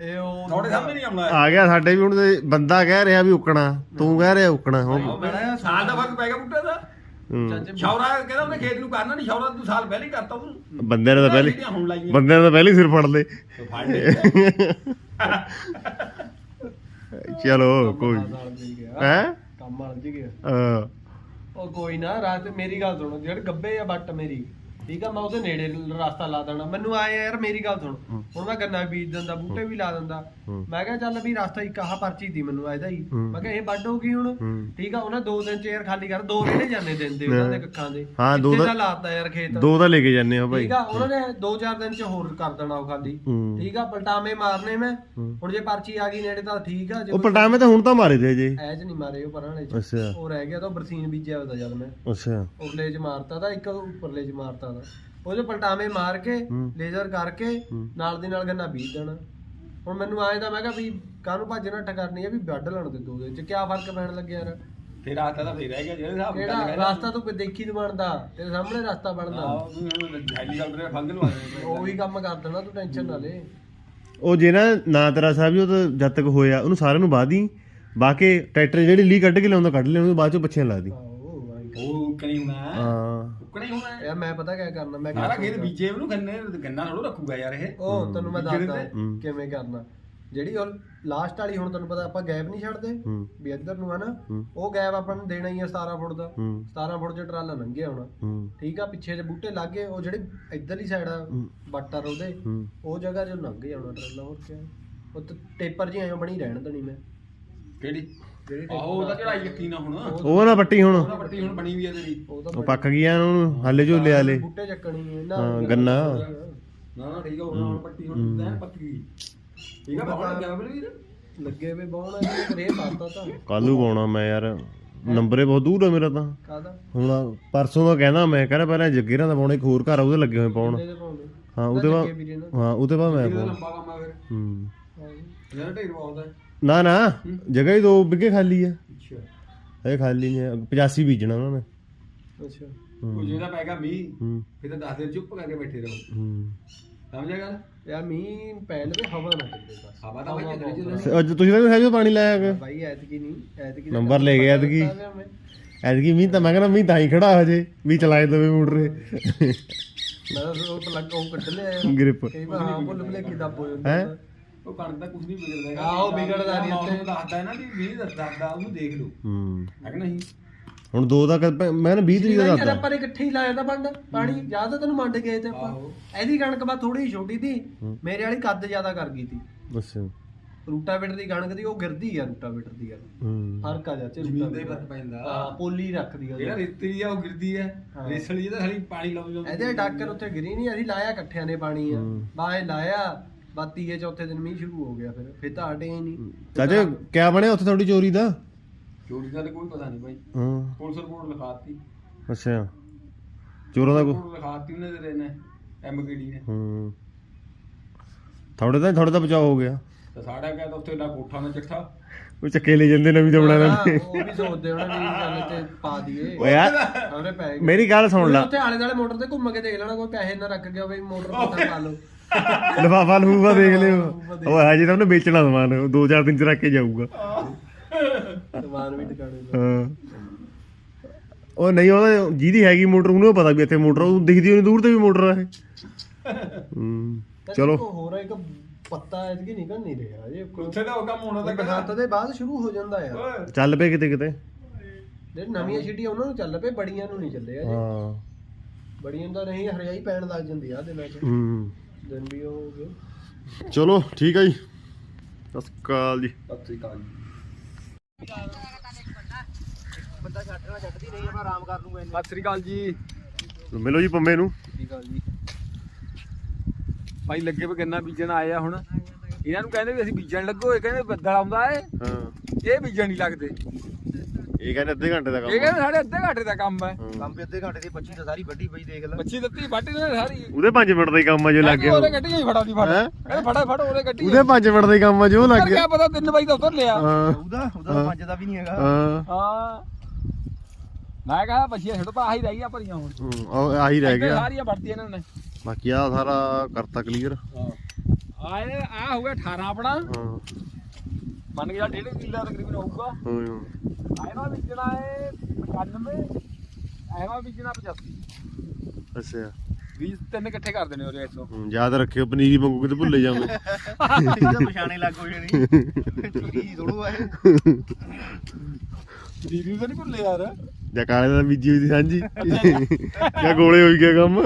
ਇਹ ਉਹ ਸਾਹਮਣੇ ਨਹੀਂ ਆਉਣਾ ਆ ਗਿਆ ਸਾਡੇ ਵੀ ਹੁਣ ਤੇ ਬੰਦਾ ਕਹਿ ਰਿਹਾ ਵੀ ਉੱਕਣਾ। ਤੂੰ ਕਹਿ ਰਿਹਾ ਉੱਕਣਾ ਹੁਣ ਬੜਾ ਸਾਲ ਦਾ ਫ਼ਰਕ ਪੈ ਗਿਆ ਬੁੱਟੇ ਦਾ। ਹੂੰ। ਚਾਚੇ ਸ਼ੌਰਾ ਕਹਿੰਦਾ ਉਹਨੇ ਖੇਤ ਨੂੰ ਕਰਨਾ ਨਹੀਂ ਸ਼ੌਰਾ ਤੂੰ ਸਾਲ ਪਹਿਲਾਂ ਹੀ ਕਰਤਾ ਉਹਨੂੰ। ਬੰਦੇ ਨੇ ਤਾਂ ਪਹਿਲੇ ਹੁਣ ਬੰਦੇ ਨੇ ਤਾਂ ਪਹਿਲੇ ਹੀ ਸਿਰ ਫੜ ਲਏ। ਫੜ ਲਿਆ। ਚਲੋ ਕੋਈ ਹੈ? ਕੰਮ ਅਲਝ ਗਿਆ। ਹਾਂ। ਉਹ ਕੋਈ ਨਾ ਰਾਤ ਮੇਰੀ ਗੱਲ ਸੁਣੋ ਜਿਹੜੇ ਗੱਬੇ ਆ ਬੱਟ ਮੇਰੀ। ਠੀਕ ਆ ਮੈਂ ਉਹਦੇ ਨੇੜੇ ਰਸਤਾ ਲਾ ਦੇਣਾ। ਮੈਨੂੰ ਆਏ ਯਾਰ ਮੇਰੀ ਗੱਲ ਸੁਣ। ਹੁਣ ਮੈਂ ਗੰਨਾ ਬੀਜ ਦਿੰਦਾ ਬੂਟੇ ਵੀ ਲਾ ਦਿੰਦਾ। ਮੈਂ ਕਿਹਾ ਚੱਲ ਵੀ ਰਸਤਾ ਇੱਕ ਆਹ ਪਰਚੀ ਦੀ ਮੈਨੂੰ ਆਇਦਾ ਹੀ। ਮੈਂ ਕਿਹਾ ਇਹ ਵੱਢ ਹੋ ਗਈ ਹੁਣ। ਠੀਕ ਆ ਉਹਨਾਂ ਦੋ ਦਿਨ ਚ ਯਾਰ ਖਾਲੀ ਕਰ ਦੋ ਰੇੜੇ ਜਾਂਦੇ ਦਿਨ ਦੇ ਉਹਨਾਂ ਦੇ ਕੱਖਾਂ ਦੇ। ਹਾਂ, ਦੋ ਦਾ- ਦਾ ਲਾਤਾ ਯਾਰ ਖੇਤ। ਦੋ ਤਾਂ ਲੈ ਕੇ ਜਾਂਦੇ ਆ ਭਾਈ। ਠੀਕ ਆ ਉਹਨਾਂ ਨੇ ਦੋ ਚਾਰ ਦਿਨ ਚ ਹੋਰ ਕਰ ਦੇਣਾ ਉਹ ਖਾਲੀ। ਠੀਕ ਆ ਪਲਟਾਵੇਂ ਮਾਰਨੇ ਮੈਂ। ਹੁਣ ਜੇ ਪਰਚੀ ਆ ਗਈ ਨੇੜੇ ਤਾਂ ਠੀਕ ਆ ਜੇ ਉਹ ਪਟਾਵੇਂ ਤਾਂ ਹੁਣ ਤਾਂ ਮਾਰੇ ਦੇ ਜੇ। ਐਜ ਨਹੀਂ ਮਾਰੇ ਉਹ ਪਰਾਂ ਅੱਛਾ। ਉਹ ਰਹਿ ਗਿਆ ਤਾਂ ਬਰਸੀਨ ਬੀਜਿਆ ਉਹਦਾ ਜਦ ਮੈਂ। ਅੱਛਾ। ਉਰਲੇ ਚ ਮਾਰਤਾ ਤਾਂ ਇੱਕ ਉੱਪਰਲੇ ਚ ਮਾਰਤਾ। ਤਾਂ ਉਹਦੇ ਪਲਟਾਵੇਂ ਮਾਰ ਕੇ। ਲੇਜ਼ਰ ਕਰਕੇ। ਨਾਲ ਦੀ ਨਾਲ ਗੰਨਾ ਬੀਜ ਦੇਣਾ। ਹੁਣ ਮੈਨੂੰ ਆਏ ਤਾਂ ਮੈਂ ਕਿਹਾ ਵੀ ਕਾਹਨੂੰ ਭੱਜ ਨੱਠ ਕਰਨੀ ਆ ਵੀ ਵੱਢ ਲੈਣ ਦੇ ਦੋ ਚ ਕੀ ਫ਼ਰਕ ਪੈਣ ਲੱਗਿਆ ਯਾਰ। ਫੇਰ ਆਤਾ ਤਾਂ ਫੇਰ ਰਹਿ ਗਿਆ ਜਿਹੜੇ ਹਿਸਾਬ ਨਾਲ ਕਿਹੜਾ ਰਸਤਾ ਤੂੰ ਦੇਖੀ ਨੀ ਬਣਦਾ। ਤੇਰੇ ਸਾਹਮਣੇ ਰਸਤਾ ਬਣਦਾ। ਹੈਲੀਕਾਪਟਰ ਫੰਗ ਲਵਾ ਦੇ ਉਹੀ ਕੰਮ ਕਰ ਦੇਣਾ ਤੂੰ ਟੈਨਸ਼ਨ ਨਾ ਲੈ। ਉਹ ਜੇ ਨਾ ਨਾ ਤੇਰਾ ਸਾਹਿਬ ਜੀ ਉਹ ਤਾਂ ਜਦ ਤੱਕ ਹੋਇਆ ਉਹਨੂੰ ਸਾਰਿਆਂ ਨੂੰ ਬਾਦੀ ਬਾਕੀ ਟਰੈਕਟਰ ਜਿਹੜੀ ਲੀ ਕੱਢ ਕੇ ਲਿਆਉਂਦਾ ਕੱਢ ਲਿਆਉਂਦਾ ਬਾਅਦ ਚੋਂ ਪਿੱਛੇ ਲਾ ਦੀ ਆਹੋ ਵਾਹਿਗੁਰੂ। ਉਹ ਕਣੀ ਹੋਣਾ। ਹਾਂ। ਉਕਣਾ ਹੀ ਹੋਣਾ। ਯਾਰ ਮੈਂ ਪਤਾ ਕਿਆ ਕਰਨਾ ਮੈਂ ਸਾਰਾ ਖੇਤ ਬੀਜੇ ਉਹਨੂੰ ਗੰਨੇ ਗੰਨਾ ਥੋੜਾ ਰੱਖੂਗਾ ਯਾਰ ਇਹ। ਉਹ ਤੈਨੂੰ ਮੈਂ ਦੱਸਦਾ ਹੂੰ। ਕਿਵੇਂ ਕਰਨਾ। ਜਿਹੜੀ ਉਹ ਲਾਸਟ ਵਾਲੀ ਹੁਣ ਤੈਨੂੰ ਪਤਾ ਆਪਾਂ ਗੈਪ ਨਹੀਂ ਛੱਡਦੇ ਹੂੰ। ਵੀ ਇੱਧਰ ਨੂੰ ਆ ਨਾ ਹੂੰ। ਉਹ ਗੈਪ ਆਪਾਂ ਨੂੰ ਦੇਣਾ ਹੀ ਆ 17 ਫੁੱਟ ਦਾ। ਹੂੰ। 17 ਫੁੱਟ ਚ ਟਰਾਲਾ ਲੰਘਿਆ ਹੋਣਾ। ਹੂੰ। ਠੀਕ ਆ ਪਿੱਛੇ ਦੇ ਬੂਟੇ ਲੱਗੇ ਉਹ ਜਿਹੜੀ ਇੱਧਰਲੀ ਸਾਈਡ ਆ ਬੱਟਰ ਉਹਦੇ ਹੂੰ। ਉਹ ਜਗ੍ਹਾ ਜੋ ਲੰਘ ਜਾਣਾ ਟਰਾਲਾ ਹੋਰ ਕਿਆ। ਉਹ ਤੇ ਟੇਪਰ ਜੀ ਐਂ ਬਣੀ ਰਹਿਣ ਦੇਣੀ ਮੈਂ। ਕਿਹੜੀ? ਜਿਹੜੀ ਆਹੋ ਉਹਦਾ ਚੜਾਈ ਯਕੀ ਨਾ ਹੁਣ। ਉਹ ਨਾ ਪੱਟੀ ਹੁਣ। ਉਹਦਾ ਪੱਟੀ ਹੁਣ ਬਣੀ ਵੀ ਆ ਤੇਰੀ। ਉਹ ਤਾਂ ਉਹ ਪੱਕ ਗਿਆ ਉਹਨੂੰ ਹਾਲੇ ਜੋ ਲਿਆ ਲੇ ਬੂਟੇ ਚੱਕਣੀ ਹੈ ਨਾ ਹਾਂ, ਗੰਨਾ। ਨਾ ਨਾ ਠੀਕ ਆ ਹੁਣ ਹੁਣ ਪੱਟੀ ਹੁਣ ਤਾਂ ਪੱਕੀ ਗਈ। ਠੀਕ ਆ ਬਾਹਰ ਲੱਗਿਆ ਬਲੇ ਵੀਰ। ਲੱਗੇ ਵੇ ਬਾਉਣਾ ਇਹ ਰੇ ਪਾਤਾ ਤਾਂ। ਕੱਲੂ ਪਾਉਣਾ ਮੈਂ ਯਾਰ ਨੰਬਰੇ ਬਹੁਤ ਦੂਰ ਆ ਮੇਰਾ ਤਾਂ। ਕਾਦਾ ਹੁਣ ਆਹ ਪਰਸੋਂ ਦਾ ਕਹਿੰਦਾ ਮੈਂ ਕਹਿੰਦਾ ਪਹਿਲਾਂ ਜੱਗੇਰਾਂ ਦਾ ਪਾਉਣਾ ਇੱਕ ਹੋਰ ਘਰ ਆ ਉਹਦੇ ਲੱਗੇ ਹੋਏ ਪਾਉਣ। ਇਹਦੇ ਪਾਉਂਦੇ ਹਾਂ ਉਹਦੇ ਬਾਅਦ ਵੀਰੇ ਨਾ। ਹਾਂ ਉਹਦੇ ਬਾਅਦ ਮੈਂ ਪਾਉਣਾ। ਲੰਬਾ ਕੰਮ ਆ ਫਿਰ। ਹੂੰ। ਜਿਹੜਾ ਢੇਰ ਪਾਉਂਦਾ ਨਾ ਨਾ ਜਗ੍ਹਾ ਹੀ ਦੋ ਬਿੱਗੇ ਖਾਲੀ ਆ। ਅੱਛਾ। ਇਹ ਖਾਲੀ ਨੇ 85 ਬੀਜਣਾ ਉਹਨਾਂ ਨੇ। ਅੱਛਾ। ਉਹ ਜਿਹੜਾ ਪੈ ਗਿਆ ਮੀਂਹ ਹੂੰ। ਫਿਰ ਤਾਂ 10 ਦਿਨ ਚੁੱਪ ਕਰਕੇ ਬੈਠੇ ਰਹੋ। ਹੂੰ। ਸਮਝਿਆ ਗੱਲ? ਯਾਰ ਮੀਂਹ ਪੈਣ ਦੇ ਹਵਾ ਨਾ ਚੱਲੇ ਬਸ। ਹਵਾ ਤਾਂ ਭਾਈ ਚੱਲਣੀ ਚੱਲਣੀ ਅੱਜ ਤੁਸੀਂ ਤਾਂ ਹੈਗੇ ਪਾਣੀ ਲਾਇਆ ਹੈਗਾ। ਭਾਈ ਐਤਕੀ ਨਹੀਂ ਐਤਕੀ ਨੰਬਰ ਲੈ ਗਿਆ ਐਤਕੀ। ਐਤਕੀ ਮੀਂਹ ਤਾਂ ਮੈਂ ਕਹਿੰਦਾ ਮੀਂਹ ਤਾਂ ਹੀ ਖੜਾ ਹਜੇ ਮੀਂਹ ਚਲਾਏ ਦਵੇ ਮੋਟਰੇ। ਮੈਂ ਤਾਂ ਉਹ ਪਲੱਗ ਉਹ ਕੱਢ ਲਿਆ। ਯਾਰ ਗ੍ਰਿਪ। ਕਈ ਵਾਰ ਹਾਂ ਭੁੱਲ ਭੁਲੇ ਕੀ ਦੱਬ ਹੋ ਜਾਂਦਾ ਹੈ? ਉਹ ਕਣਕ ਦਾ ਕੁਝ ਨਹੀਂ ਵਿਗੜਦਾ ਹੈਗਾ। ਆਹੋ, ਵਿਗੜਦਾ ਨੀ ਮੌਸਮ ਇੱਥੇ। ਦੱਸਦਾ ਹੈ ਨਾ ਵੀ ਮੀਂਹ ਦੱਸਦਾ ਉਹਨੂੰ ਦੇਖ ਲਓ। ਹੂੰ। ਹੈ ਕਿ ਨਹੀਂ? ਹੁਣ ਦੋ ਦਾ ਕਰ- ਮੈਂ ਨਾ 20 ਤਰੀਕ ਦਾ ਯਾਰ ਦੱਸਦਾ ਆਪਾਂ ਨੇ ਇਕੱਠੇ ਹੀ ਲਾਇਆ ਤਾਂ ਪੰਡ ਪਾਣੀ ਜ਼ਿਆਦਾ ਤੈਨੂੰ ਮੰਡ ਗਏ ਤੇ ਆਪਾਂ। ਇਹਦੀ ਕਣਕ ਬਾ ਥੋੜੀ ਛੋਟੀ ਸੀ। ਮੇਰੇ ਵਾਲੀ ਕੱਦ ਜ਼ਿਆਦਾ ਕਰ ਗਈ ਸੀ। ਅੱਛਾ। ਰੂਟਾਵੇਟਰ ਦੀ ਕਣਕ ਦੀ ਉਹ ਗਿਰਦੀ ਆ ਰੂਟਾਵੇਟਰ ਦੀ ਯਾਰ ਹੂੰ। ਫ਼ਰਕ ਆ ਜਾਚੇ ਜ਼ਮੀਨ ਦਾ ਹੀ ਫ਼ਰਕ ਪੈਂਦਾ। ਹਾਂ ਪੋਲੀ ਰੱਖਦੀ ਆ। ਜਿਹੜਾ ਉਹਦੇ। ਰੇਤੀ ਆ ਉਹ ਗਿਰਦੀ ਹਾਂ। ਰੇਸਲੀ ਇਹਦਾ ਸਾਲੀ ਪਾਣੀ ਲਾਉਂ ਜਾਂਦੀ ਇਹਦੇ ਡਾਕਰ ਉੱਥੇ ਗਿਰੀ ਨਹੀਂ ਅਸੀਂ ਲਾਇਆ ਇਕੱਠਿਆਂ ਨੇ ਪਾਣੀ ਆ। ਬਾਏ ਲਾਇਆ। ਬਾਤੀ ਇਹ ਚੌਥੇ ਦਿਨ ਮੀਂਹ ਸ਼ੁਰੂ ਹੋ ਗਿਆ ਫਿਰ ਫਿਰ ਤਾਂ ਹਟੇ ਹੀ ਨਹੀਂ। ਚਾਚੇ ਕਿਆ ਬਣਿਆ ਉੱਥੇ ਤੁਹਾਡੀ ਚੋਰੀ ਦਾ? ਚੋਰੀ ਦਾ ਤਾਂ ਕੋਈ ਪਤਾ ਨਹੀਂ ਭਾਈ। ਹਾਂ। ਪੁਲਿਸ ਰਿਪੋਰਟ ਲਿਖਾਤੀ। ਅੱਛਾ। ਚੋਰਾਂ ਦਾ ਕੋ ਰਿਪੋਰਟ ਲਿਖਾਤੀ ਉਹਨੇ ਤੇਰੇ ਨੇ ਐਮਕੇਡੀ ਨੇ। ਹੂੰ। ਥੋੜੇ ਤਾਂ ਥੋੜੇ ਤਾਂ ਬਚਾਅ ਹੋ ਗਿਆ। ਤੇ ਸਾਡਾ ਕਹਿੰਦਾ ਉੱਥੇ ਨਾ ਕੋਠਾ ਨਾ ਚਿੱਠਾ। ਉਹ ਚੱਕੇ ਲੈ ਜਾਂਦੇ ਨਵੀਂ ਦਬਣਾ ਹਾਂ, ਨਾਲ ਉਹ ਵੀ ਸੋਚਦੇ ਹੋਣੇ ਵੀ ਚੱਲ ਤੇ ਪਾ ਦਈਏ। ਓ ਯਾਰ ਉਹਨੇ ਪੈ ਗਏ। ਮੇਰੀ ਗੱਲ ਸੁਣ ਲਾ। ਉੱਥੇ ਆਲੇ ਦਾਲੇ ਮੋਟਰ ਤੇ ਘੁੰਮ ਕੇ ਦੇਖ ਲੈਣਾ ਕੋਈ ਪੈਸੇ ਨਾ ਰੱਖ ਗਿਆ ਬਈ ਮੋਟਰ ਪਤਾ ਪਾ ਲਓ। ਲਫਾਫਾ ਲਫੂਫਾ ਦੇਖ ਲਿਓ। ਉਹ ਹਜੇ ਤਾਂ ਉਹਨੇ ਵੇਚਣਾ ਸਮਾਨ ਉਹ ਦੋ ਚਾਰ ਦਿਨ ਚ ਰੱਖ ਕੇ ਜਾਊਗਾ। ਸਮਾਨ ਵੀ ਟਿਕਾਣੇ ਦਾ। ਹਾਂ। ਉਹ ਨਹੀਂ ਉਹਦਾ ਜਿਹਦੀ ਹੈਗੀ ਮੋਟਰ ਉਹਨੂੰ ਪਤਾ ਵੀ ਇੱਥੇ ਮੋਟਰ ਉਹ ਦਿਖਦੀ ਉਹਨੂੰ ਦੂਰ ਤੇ ਵੀ ਮੋਟਰ ਆ ਇਹ। ਹੂੰ ਚਲੋ। ਇੱਕ ਹੋਰ ਇੱਕ ਪੱਤਾ ਐਤਕੀ ਨਿਕਲ ਨਹੀਂ ਰਿਹਾ ਜੇ ਉੱਥੇ ਦਾ ਉਹ ਕੰਮ ਹੋਣਾ ਤਾਂ ਬਰਸਾਤ ਦੇ ਬਾਅਦ ਸ਼ੁਰੂ ਹੋ ਜਾਂਦਾ ਯਾਰ। ਚੱਲ ਪਏ ਕਿਤੇ ਕਿਤੇ। ਜਿਹੜੇ ਨਵੀਆਂ ਛਿੱਟੀਆਂ ਉਹਨਾਂ ਨੂੰ ਚੱਲ ਪਏ ਬੜੀਆਂ ਨੂੰ ਨਹੀਂ ਚੱਲੇ ਅਜੇ ਹਾਂ। ਬੜੀਆਂ ਦਾ ਨਹੀਂ ਹਰਿਆਈ ਪੈਣ ਲੱਗ ਜਾਂਦੀ ਆ ਦਿਨਾਂ 'ਚ। ਹੂੰ। ਦਿਨ ਵੀ ਉਹ ਹੋ ਗਏ। ਚਲੋ ਠੀਕ ਆ ਜੀ। ਸਤਿ ਸ਼੍ਰੀ ਅਕਾਲ ਜੀ। ਸਤਿ ਸ੍ਰੀ ਅਕਾਲ ਬੰਦਾ ਛੱਡਣਾ ਛੱਡਦੀ ਨਹੀਂ ਆਪਾਂ ਆਰਾਮ ਕਰ ਲੂੰਗਾ ਸਤਿ ਸ੍ਰੀ ਅਕਾਲ ਜੀ। ਮਿਲੋ ਜੀ ਪੰਮੇ ਨੂੰ। ਠੀਕ ਆ ਜੀ। ਭਾਈ ਲੱਗੇ ਵੇ ਗੰਨਾ ਬੀਜਣ ਆਏ ਆ ਹੁਣ। ਇਹਨਾਂ ਨੂੰ ਕਹਿੰਦੇ ਵੀ ਅਸੀਂ ਬੀਜਣ ਲੱਗੋ ਇਹ ਕਹਿੰਦੇ ਬੱਦਲ ਆਉਂਦਾ ਏ। ਹਾਂ। ਇਹ ਬੀਜਣ ਨਹੀਂ ਲੱਗਦੇ। ਇਹ ਕਹਿੰਦੇ ਅੱਧੇ ਘੰਟੇ ਦਾ ਇਹ ਕੰਮ ਕਹਿੰਦੇ ਸਾਡੇ ਅੱਧੇ ਘੰਟੇ ਦਾ ਕੰਮ ਹੈ। ਲੰਬੇ ਅੱਧੇ ਘੰਟੇ ਦੀ 25 ਤਾਂ ਸਾਰੀ ਵੱਡੀ ਪਈ ਦੇਖ ਲੈ। ਮੱਛੀ ਦਿੱਤੀ ਵੱਢ ਨੇ ਸਾਰੀ। ਉਹਦੇ 5 ਮਿੰਟ ਦਾ ਹੀ ਕੰਮ ਆ ਜੋ ਲੱਗ ਗਿਆ। ਉਹਦੇ ਗੱਡੀ ਹੀ ਫੜਾ ਦੀ ਫੜ। ਹੈਂ? ਕਹਿੰਦੇ ਫੜਾ ਫੜ ਉਹਦੇ ਗੱਡੀ ਉਹਦੇ 5 ਮਿੰਟ ਦਾ ਹੀ ਕੰਮ ਆ ਜੋ ਲੱਗ ਗਿਆ। ਕਿਆ ਪਤਾ ਤਿੰਨ ਵਜੇ ਦਾ ਉਤਰ ਲਿਆ। ਹਾਂ। ਉਹਦਾ ਉਹਦਾ ਪੰਜ ਦਾ ਵੀ ਨਹੀਂ ਹੈਗਾ। ਹਾਂ। ਹਾਂ। ਮੈਂ ਕਹਾ ਬੱਚੀਆਂ ਛੱਡੋ ਤਾਂ ਆਹੀ ਰਹਿ ਗਈਆਂ ਭਰੀਆਂ ਹੁਣ। ਹੂੰ, ਆਹ ਆਹੀ ਰਹਿ ਗਿਆ। ਸਾਰੀਆਂ ਵੱਢਤੀਆਂ ਇਹਨਾਂ ਨੇ। ਬਾਕੀ ਆ ਸਾਰਾ ਕਰਤਾ ਕਲੀਅਰ ਆਏ ਆ ਹੋ ਗਿਆ 18 ਆਪਣਾ। ਹਾਂ। ਮੰਨ ਕੇ ਜਾ ਡੇਢ ਕਿੱਲਾ ਤਕਰੀਬਨ ਹੋਊਗਾ। ਹਾਂ ਆਇਨਾ ਵਿਚਣਾ ਹੈ 95 ਆਇਨਾ ਵਿਚਣਾ 85 ਅੱਛਾ। ਵੀ ਤਿੰਨ ਇਕੱਠੇ ਕਰ ਦੇਣੇ ਉਹਦੇ ਇੱਥੋਂ। ਹੂੰ, ਯਾਦ ਰੱਖਿਓ ਪਨੀਰੀ ਵਾਂਗੂ ਕਿਤੇ ਭੁੱਲੇ ਜਾਵੇਂ ਇਹਦਾ ਪਛਾਣੇ ਲੱਗ ਹੋ ਜਾਣੀ। ਚੀਰੀ ਥੋੜੋ ਆ ਇਹ ਦੀਦੀ ਤਾਂ ਨਹੀਂ ਭੁੱਲੇ ਯਾਰ। ਜਾਂ ਕਾਲੇ ਦਾ ਬੀਜੀ ਹੋਈ ਸੀ ਸਾਂਝੀ। ਜਾਂ ਗੋਲੇ ਹੋਈ ਗਿਆ ਕੰਮ।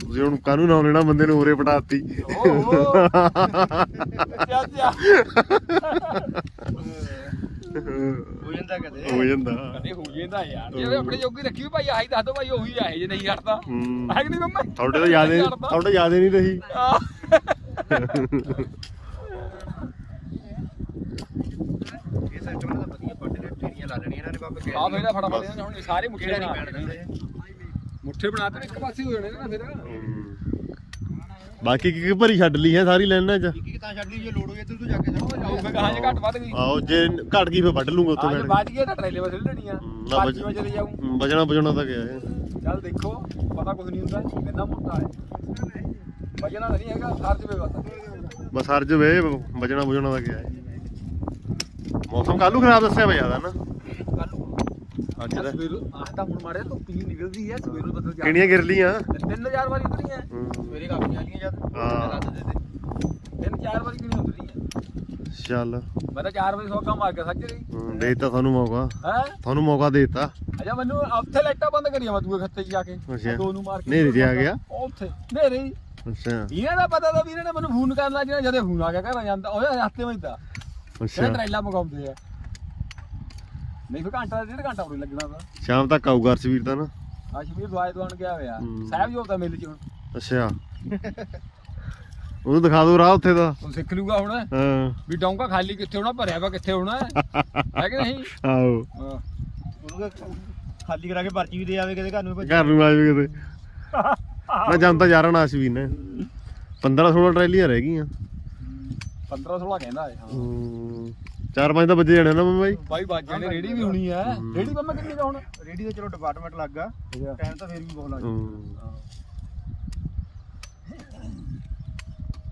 ਤੁਸੀਂ ਹੁਣ ਕਾਨੂੰ ਨਾ ਲੈਣਾ ਬੰਦੇ ਨੂੰ ਹੋਰੇ ਪਟਾਤੀ? ਓਹ। ਹੋ ਜਾਂਦਾ ਕਦੇ। ਹੋ ਜਾਂਦਾ। ਕਦੇ ਹੋ ਜਾਂਦਾ ਯਾਰ। ਜੇ ਆਪਣੇ ਜੋਗੀ ਰੱਖੀ ਵੀ ਭਾਈ ਆਹੀ ਦੱਸ ਦੋ ਭਾਈ ਉਹੀ ਆਏ ਜੇ ਨਹੀਂ ਹਟਦਾ। ਹੂੰ। ਕਿ ਨਹੀਂ ਮੰਮਾ? ਤੁਹਾਡੇ ਤਾਂ ਯਾਦ ਹੀ ਤੁਹਾਡੇ ਯਾਦ ਨਹੀਂ ਰਹੀ। ਇਹ ਸਿਸਟਮ ਦਾ ਵਧੀਆ ਪੱਟ ਕੇ ਢੇਰੀਆਂ ਲਾ ਲੈਣੀਆਂ ਇਹਨਾਂ ਨੇ ਬਾਬੇ ਆ ਮੇਰਾ ਫਟਾਫਟ ਇਹਨਾਂ ਹੁਣ ਇਹ ਸਾਰੇ ਮੁੱਠੇ ਬਣਾ ਨਹੀਂ ਦੇਣੇ। ਮੁੱਠੇ ਬਣਾ ਤੇ ਇੱਕ ਪਾਸੇ ਹੋ ਜਾਣੇ ਨਾ ਫਿਰ। ਬਾਕੀ ਕੀ ਭਰੀ ਛੱਡ ਲਈ ਹੈ ਸਾਰੀ ਲੈਣਾ ਚ। ਇੱਕ ਤਾਂ ਛੱਡ ਲਈ ਜੇ ਲੋੜ ਹੋਈ ਇੱਧਰ ਤੋਂ ਜਾ ਕੇ ਉਹ ਜਾਊ ਫਿਰ ਕਹਾਂ ਜੇ ਘੱਟ ਵੱਧ ਗਈ। ਆਓ ਜੇ ਘਟ ਗਈ ਫੇ ਵੱਢ ਲੂੰਗਾ ਉੱਥੇ ਅੱਜ ਬੈਠ ਬਾਜ ਗਿਆ ਤਾਂ ਟਰੇਲੇ ਵਸੇ ਲੈਣੀ ਆ। ਹੂੰ, ਨਾ ਬਾਜੀ ਬਚ- ਮੈਂ ਚਲੇ ਜਾਊਂ। ਕੇ ਬਜਣਾ ਬਜਣਾ ਤਾਂ ਗਿਆ ਹੈ। ਚੱਲ ਦੇਖੋ ਪਤਾ ਕੁਝ ਨਹੀਂ ਹੁੰਦਾ ਕਿੰਨਾ ਮੋਟਾ ਹੈ। ਵਜਣਾ ਨਹੀਂ ਹੈਗਾ ਸਾਰ ਜਵੇ ਬਸ। ਜਵੇ ਗਿਆ ਹੈ। ਮੌਸਮ ਕੱਲੂ ਖਰਾਬ ਦੱਸਿਆ ਪਿਆ ਜ਼ਿਆਦਾ ਨਾ? ਅੱਜ ਦਾ। ਸਵੇਰ ਆਹ ਤਾਂ ਹੁਣ ਮਾਰੇ ਧੁੱਪ ਹੀ ਨਿਕਲਦੀ ਹੈ ਸਵੇਰ ਨੂੰ ਬਦਲ ਜਾ ਕਿਹੜੀਆਂ ਗਿਰ ਲੀਆਂ 3000 ਵਾਰੀ ਉਤਰੀ ਹੈ ਹੂੰ। ਸਵੇਰੇ ਕਾਪੀਆਂ ਲੀਆਂ ਜਦ। ਹਾਂ। ਤੇ ਤਿੰਨ ਚਾਰ ਵਾਰੀ ਕਿਹੜੀ ਉਤਰੀ ਹੈ ਚੱਲ। ਮੈਂ ਤਾਂ 4 ਵਜੇ ਸੌਕਾ ਮਾਰ ਕੇ ਸੱਜ ਗਈ ਹੂੰ, ਦੇਤਾ ਤੁਹਾਨੂੰ ਮੌਕਾ। ਹੈ? ਤੁਹਾਨੂੰ ਮੌਕਾ ਦੇਤਾ। ਅਜਾ ਮੈਨੂੰ ਉੱਥੇ ਲਾਈਟਾਂ ਬੰਦ ਕਰੀਆਂ ਮੈਂ ਦੂਏ ਖੱਤੇ ਜਾ ਕੇ। ਦੋ ਨੂੰ ਮਾਰ ਕੇ 'ਚ ਆ ਗਿਆ? ਉੱਥੇ ਨੇਰੇ ਅੱਛਾ। ਇਹਨਾਂ ਦਾ ਪਤਾ ਤਾਂ ਵੀ ਇਹਨਾਂ ਨੇ ਮੈਨੂੰ ਫੋਨ ਕਰਨਾ ਜਿਹੜਾ ਜਦੇ ਫੋਨ ਆ ਗਿਆ ਘਰ ਜਾਂਦਾ। ਉਹ ਰਸਤੇ ਵਿੱਚ ਤਾਂ ਅੱਛਾ ਟਰੇਲਾ ਮਗਾਉਂਦੇ ਆ। ਨਹੀਂ ਫਿਰ ਘੰਟਾ ਡੇਢ ਘੰਟਾ ਹੋਰ ਲੱਗਣਾ ਤਾਂ ਸ਼ਾਮ ਤੱਕ ਆਊਗਾ ਅਰਸ਼ਵੀਰ ਤਾਂ ਨਾ। ਆ ਸ਼ਮੀਰ ਦਵਾਈ ਦਵਾਉਣ ਗਿਆ ਹੋਇਆ। ਹੂੰ। ਸਾਹਿਬ ਜੋਬ ਦਾ ਮਿਲ ਚ ਹੁਣ ਅੱਛਾ। ਉਹਨੂੰ ਦਿਖਾ ਦਿਓ ਰਾਹ ਉੱਥੇ ਦਾ। ਉਹ ਸਿੱਖ ਲੂਗਾ ਹੁਣ। ਹਾਂ। ਵੀ ਡੌਂਕਾ ਖਾਲੀ ਕਿੱਥੇ ਹੋਣਾ ਭਰਿਆ ਵਾ ਕਿੱਥੇ ਹੋਣਾ। ਹੈ ਕਿ ਨਹੀਂ? ਆਓ ਹਾਂ। ਉਹਨੂੰ ਕਹ ਖਾਲੀ ਕਰਾ ਕੇ ਪਰਚੀ ਵੀ ਦੇ ਆਵੇ ਕਿਤੇ ਘਰ ਨੂੰ ਭੱਜ। ਘਰ ਨੂੰ ਆ ਜਾਵੇ ਕਿਤੇ। ਮੈਂ ਜਾਂਦਾ ਜਾ ਰਹਾ ਅਰਸ਼ਵੀਰ ਨੇ 15 16 ਟਰੈਲੀਆਂ ਰਹਿ ਗਈਆਂ। 15 16 ਕਹਿੰਦਾ ਹੈ ਹਾਂ। ਹੂੰ। ਚਾਰ ਪੰਜ ਤਾਂ ਵੱਜੇ ਜਾਣੇ ਨਾ ਮੰਮਾ ਜੀ। ਬਾਈ ਬਾਜੇ ਨੇ ਰੇੜੀ ਵੀ ਹੋਣੀ ਹੈ ਹੂੰ। ਰੇੜੀ ਪੰਮਾ ਕਿੰਨੀ ਦਾ ਹੁਣ? ਤੇ ਚਲੋ ਡਿਪਾਰਟਮੈਂਟ ਲੱਗ ਗਾ ਟਾਈਮ ਤਾਂ ਫੇਰ ਵੀ ਬਹੁਤ ਲੱਗ ਹੂੰ।